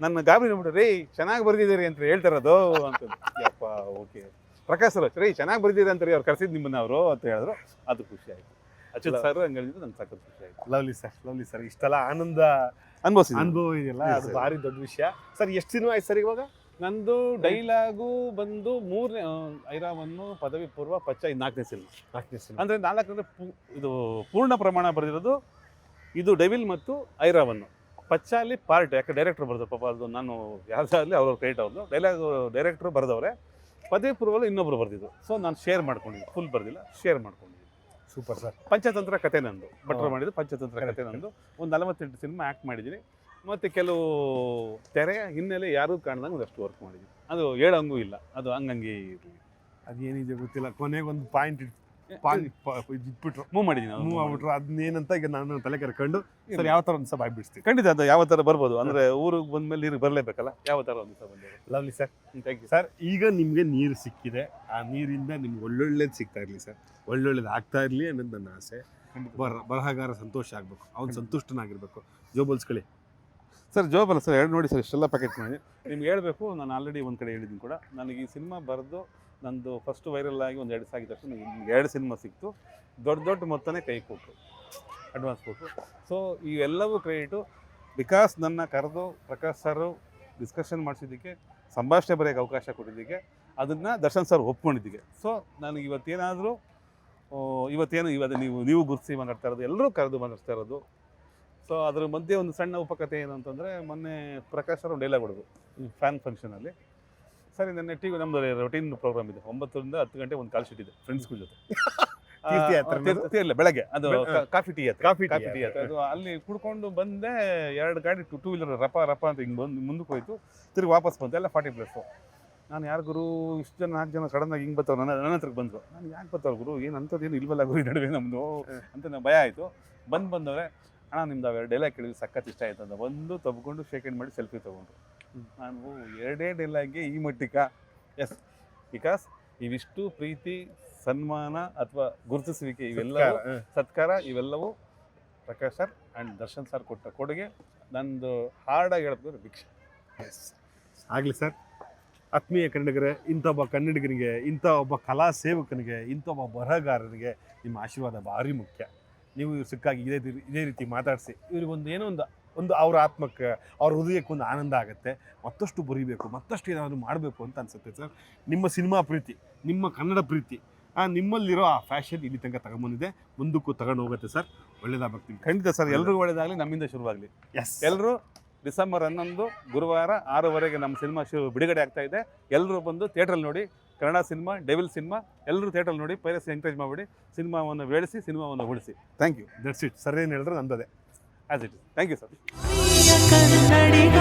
ನನ್ನ ಗಾಬರಿ ನೋಡ್ಬಿಟ್ಟು ರೀ ಚೆನ್ನಾಗಿ ಬರ್ದಿದ್ದೀರಿ ಅಂತ ಹೇಳ್ತಾರದು ಅಂತ ಯಪ್ಪ, ಓಕೆ. ಪ್ರಕಾಶ್ ಸರ್ ರೀ ಚೆನ್ನಾಗಿ ಬರ್ದಿದ್ದೀರಿ ಅಂತ ರೀ ಅವ್ರು ಕರೆಸಿದ್ದು ನಿಮ್ಮನ್ನ ಅವರು ಅಂತ ಹೇಳಿದ್ರು. ಅದು ಖುಷಿ ಆಯಿತು. ಅಚ್ಯುತ್ ಸರ್ ಹಂಗೆ ಹೇಳಿದ್ರೆ ಸಖತ್ ಖುಷಿ ಆಯಿತು. ಲವ್ಲಿ ಸರ್ ಲವ್ಲಿ ಸರ್ ಇಷ್ಟೆಲ್ಲ ಆನಂದ ಅನ್ಭವಿಸಿದ್ದು ಅನುಭವ ಇದೆಯಲ್ಲ ಅದು. ಭಾರಿ ದೊಡ್ಡ ವಿಷಯ. ಸರ್ ಎಷ್ಟು ಸಿನಿಮಾ ಆಯ್ತು ಸರ್ ಇವಾಗ? ನಂದು ಡೈಲಾಗು ಬಂದು ಮೂರನೇ ಐರಾವನ್ನು ಪದವಿ ಪೂರ್ವ ಪಚ್ಚ ಇದು ನಾಲ್ಕನೇ ಸಿನಿಮಾ ನಾಲ್ಕನೇ ಸಿನಿಮಾ ಅಂದರೆ ನಾಲ್ಕು ಅಂದರೆ ಇದು ಪೂರ್ಣ ಪ್ರಮಾಣ ಬರೆದಿರೋದು ಇದು ಡೆವಿಲ್ ಮತ್ತು ಐರಾವನ್ನು. ಪಚ್ಚಾಲಿ ಪಾರ್ಟ್ ಯಾಕೆ ಡೈರೆಕ್ಟರ್ ಬರೆದ್ರು ಪಾಪ ಅದು ನಾನು ಯಾವುದಾಗಲಿ ಅವ್ರ ಕ್ರಿಯೇಟ್ ಅವ್ರದ್ದು ಡೈಲಾಗ್ ಡೈರೆಕ್ಟ್ರು ಬರೆದವ್ರೆ. ಪದವಿ ಪೂರ್ವಲ್ಲಿ ಇನ್ನೊಬ್ರು ಬರೆದಿದ್ದು ಸೊ ನಾನು ಶೇರ್ ಮಾಡ್ಕೊಂಡಿದ್ದೆ. ಫುಲ್ ಬರೆದಿಲ್ಲ ಶೇರ್ ಮಾಡ್ಕೊಂಡಿದ್ದೆ. Super sir. ಪಂಚತಂತ್ರ ಕತೆ ನಂದು. ಭಟ್ರು ಮಾಡಿದ ಪಂಚತಂತ್ರ ಕತೆ ನಂದು. ಒಂದು ನಲವತ್ತೆಂಟು ಸಿನಿಮಾ ಆ್ಯಕ್ಟ್ ಮಾಡಿದ್ದೀನಿ. ಮತ್ತು ಕೆಲವು ತೆರೆ ಹಿನ್ನೆಲೆ ಯಾರೂ ಕಾಣ್ದಂಗೆ ಒಂದಷ್ಟು ವರ್ಕ್ ಮಾಡಿದ್ದೀನಿ. ಅದು ಹೇಳೋಂಗೂ ಇಲ್ಲ. ಅದು ಹಂಗಂಗೆ ಅದೇನಿದೆ ಗೊತ್ತಿಲ್ಲ. ಕೊನೆಗೊಂದು ಪಾಯಿಂಟ್ ಇಟ್ಬಿಟ್ರು ಮೂವ್ ಮಾಡಿದ್ದೀನಿ ಮೂವ್ ಆಗ್ಬಿಟ್ರು. ಅದನ್ನೇನಂತ ಈಗ ನಾನು ತಲೆ ಕರ್ಕೊಂಡು ಸರ್ ಯಾವ ಥರ ಒಂದು ಸಹ ಬಿಡಿಸ್ತೀನಿ ಖಂಡಿತ ಅದು ಯಾವ ಥರ ಬರ್ಬೋದು? ಅಂದರೆ ಊರಿಗೆ ಬಂದ್ಮೇಲೆ ನೀರು ಬರಲೇಬೇಕಲ್ಲ? ಯಾವ ಥರ ಒಂದು ಸಹ ಬಂದರು lovely sir thank you sir ಈಗ ನಿಮಗೆ ನೀರು ಸಿಕ್ಕಿದೆ. ಆ ನೀರಿಂದ ನಿಮ್ಗೆ ಒಳ್ಳೊಳ್ಳೇದು ಸಿಗ್ತಾ ಇರಲಿ ಸರ್ ಒಳ್ಳೊಳ್ಳೇದು ಆಗ್ತಾ ಇರಲಿ ಅನ್ನೋದು ನನ್ನ ಆಸೆ. ಬರ ಬರಹಗಾರ ಸಂತೋಷ ಆಗಬೇಕು. ಅವ್ನು ಸಂತುಷ್ಟನಾಗಿರ್ಬೇಕು. ಜೋಬಲ್ಸ್ಕೊಳ್ಳಿ ಸರ್ ಜೋಬಲ್ಲ ಸರ್ ಎರಡು ನೋಡಿ ಸರ್ ಇಷ್ಟೆಲ್ಲ ಪ್ಯಾಕೆಟ್ ಮಾಡಿ. ನಿಮ್ಗೆ ಹೇಳಬೇಕು ನಾನು ಆಲ್ರೆಡಿ ಒಂದು ಕಡೆ ಹೇಳಿದ್ದೀನಿ ಕೂಡ. ನನಗೆ ಈ ಸಿನಿಮಾ ಬರೆದು ನಂದು ಫಸ್ಟ್ ವೈರಲ್ ಆಗಿ ಒಂದು ಎರಡು ಸಾಗಿದ ತಕ್ಷಣ ನಿಮ್ಗೆ ಎರಡು ಸಿನಿಮಾ ಸಿಕ್ತು. ದೊಡ್ಡ ದೊಡ್ಡ ಮೊತ್ತನೇ ಕೈ ಕೊಟ್ಟರು ಅಡ್ವಾನ್ಸ್ ಕೊಟ್ಟರು ಸೊ ಇವೆಲ್ಲವೂ ಕ್ರೆಡಿಟು ಬಿಕಾಸ್ ನನ್ನ ಕರೆದು ಪ್ರಕಾಶ್ ಸರ್ ಡಿಸ್ಕಷನ್ ಮಾಡಿಸಿದ್ದಕ್ಕೆ ಸಂಭಾಷಣೆ ಬರೆಯೋಕ್ಕೆ ಅವಕಾಶ ಕೊಟ್ಟಿದ್ದಕ್ಕೆ ಅದನ್ನು ದರ್ಶನ್ ಸರ್ ಒಪ್ಕೊಂಡಿದ್ದಕ್ಕೆ. ಸೊ ನನಗೆ ಇವತ್ತೇನಾದರೂ ಇವತ್ತೇನು ಇವತ್ತು ನೀವು ನೀವು ಗುರುಸಿ ಮಾತಾಡ್ತಾ ಇರೋದು ಎಲ್ಲರೂ ಕರೆದು ಮಾತಾಡ್ತಾ ಇರೋದು. ಸೊ ಅದ್ರ ಮಧ್ಯೆ ಒಂದು ಸಣ್ಣ ಉಪಕಥೆ ಏನು ಅಂತಂದರೆ ಮೊನ್ನೆ ಪ್ರಕಾಶ್ ಅವರು ಡೈಲಾಗ್ ಹೊಡೆದು ಫ್ಯಾನ್ ಫಂಕ್ಷನಲ್ಲಿ ಸರಿ ನನ್ನ ಟಿವಿ ನಮ್ದು ನಮ್ಮದು ರೊಟೀನ್ ಪ್ರೋಗ್ರಾಮ್ ಇದೆ. ಒಂಬತ್ತರಿಂದ ಹತ್ತು ಗಂಟೆ ಒಂದು ಕಾಲ್ ಶೀಟ್ ಇದೆ ಫ್ರೆಂಡ್ಸ್ಗಳ ಜೊತೆ. [LAUGHS] ಇಲ್ಲ ಬೆಳಗ್ಗೆ. ಅದು ಕಾಫಿ ಟೀ ಆಯ್ತು ಕಾಫಿ ಟೀ ಕಾಫಿ ಟೀ ಯಾತ್ರೆ. ಯಾತ್ರೆ ಅದು ಅಲ್ಲಿ ಕುಡ್ಕೊಂಡು ಬಂದೆ ಎರಡು ಗಾಡಿ ಟು ಟೂ ವೀಲರ್ ರಪ ರಪ ಅಂತ ಹಿಂಗೆ ಬಂದು ಮುಂದಕ್ಕೆ ಹೋಯ್ತು. ತಿರುಗಿ ವಾಪಸ್ ಬಂತು ಎಲ್ಲ ಫಾರ್ಟಿ ಪ್ಲಸ್ಸು ನಾನು ಯಾರು ಗುರು ಇಷ್ಟು ಜನ ನಾಲ್ಕು ಜನ ಸಡನ್ನಾಗಿ ಹಿಂಗೆ ಬರ್ತಾವೆ ನನ್ನ ನನ್ನ ಹತ್ರಕ್ಕೆ ಬಂದರು. ನಾನು ಯಾಕೆ ಬರ್ತಾವ್ರು ಗುರು? ಏನು ಅಂಥದ್ದೇನು ಇಲ್ವಲ್ಲ ಗುರು ನಡುವೆ ನಮ್ಮದು ಅಂತ ಭಯ ಆಯಿತು. ಬಂದು ಬಂದವ್ರೆ ಅಣ್ಣ ನಿಮ್ದು ಅವೆರಡು ಡೈಲಾಗ್ ಕೇಳಿದ್ರೆ ಸಖತ್ ಇಷ್ಟ ಆಯ್ತು ಅಂತ ಬಂದು ತಬ್ಕೊಂಡು ಶೇಕ್ ಮಾಡಿ ಸೆಲ್ಫಿ ತೊಗೊಂಡ್ರು. ನಾನು ಎರಡೇ ಡೈಲಾಗ್ಗೆ ಈ ಮಟ್ಟಿಕ ಎಸ್ ಬಿಕಾಸ್ ಇವಿಷ್ಟು ಪ್ರೀತಿ ಸನ್ಮಾನ ಅಥವಾ ಗುರುತಿಸುವಿಕೆ ಇವೆಲ್ಲ ಸತ್ಕಾರ ಇವೆಲ್ಲವೂ Prakash sir and Darshan sir ಕೊಟ್ಟ ಕೊಡುಗೆ ನಂದು ಹಾರ್ಡಾಗಿ ಹೇಳ್ಬೋದು ಭಿಕ್ಷೆ. ಎಸ್ ಆಗಲಿ ಸರ್. ಆತ್ಮೀಯ ಕನ್ನಡಿಗರೇ ಇಂಥ ಒಬ್ಬ ಕನ್ನಡಿಗರಿಗೆ ಇಂಥ ಒಬ್ಬ ಕಲಾ ಸೇವಕನಿಗೆ ಇಂಥ ಒಬ್ಬ ಬರಹಗಾರನಿಗೆ ನಿಮ್ಮ ಆಶೀರ್ವಾದ ಭಾರಿ ಮುಖ್ಯ. ನೀವು ಇವ್ರು ಸಿಕ್ಕಾಗಿ ಇದೇ ಇದೇ ರೀತಿ ಮಾತಾಡಿಸಿ. ಇವ್ರಿಗೊಂದು ಏನೋ ಒಂದು ಒಂದು ಅವ್ರ ಆತ್ಮಕ್ಕೆ ಅವ್ರ ಹೃದಯಕ್ಕೆ ಒಂದು ಆನಂದ ಆಗುತ್ತೆ. ಮತ್ತಷ್ಟು ಬರೀಬೇಕು ಮತ್ತಷ್ಟು ಏನಾದರೂ ಮಾಡಬೇಕು ಅಂತ ಅನಿಸುತ್ತೆ ಸರ್. ನಿಮ್ಮ ಸಿನಿಮಾ ಪ್ರೀತಿ ನಿಮ್ಮ ಕನ್ನಡ ಪ್ರೀತಿ ಆ ನಿಮ್ಮಲ್ಲಿರೋ ಆ ಫ್ಯಾಷನ್ ಇಲ್ಲಿ ತನಕ ತಗೊಂಬಂದಿದೆ. ಮುಂದಕ್ಕೂ ತಗೊಂಡು ಹೋಗುತ್ತೆ ಸರ್. ಒಳ್ಳೇದಾಗ್ತೀನಿ ಖಂಡಿತ ಸರ್ ಎಲ್ಲರಿಗೂ ಒಳ್ಳೇದಾಗಲಿ. ನಮ್ಮಿಂದ ಶುರುವಾಗಲಿ. ಎಸ್ ಎಲ್ಲರೂ ಡಿಸೆಂಬರ್ ಹನ್ನೊಂದು ಗುರುವಾರ ಆರೂವರೆಗೆ ನಮ್ಮ ಸಿನಿಮಾ ಶು ಬಿಡುಗಡೆ ಆಗ್ತಾ ಇದೆ. ಎಲ್ಲರೂ ಬಂದು ಥಿಯೇಟ್ರಲ್ಲಿ ನೋಡಿ ಕನ್ನಡ ಸಿನಿಮಾ ಡೆವಿಲ್ ಸಿನಿಮಾ ಎಲ್ಲರೂ ಥಿಯೇಟ್ರಲ್ಲಿ ನೋಡಿ ಪೈರಸಿ ಎಂಕರೇಜ್ ಮಾಡಿಬಿಡಿ ಸಿನಿಮಾವನ್ನು ಬೆಳೆಸಿ ಸಿನಿಮಾವನ್ನು ಉಳಿಸಿ. Thank you that's it sir ಏನು ಹೇಳಿದ್ರೆ ನಂದದೆ. As it is thank you sir Priya Kannadiga.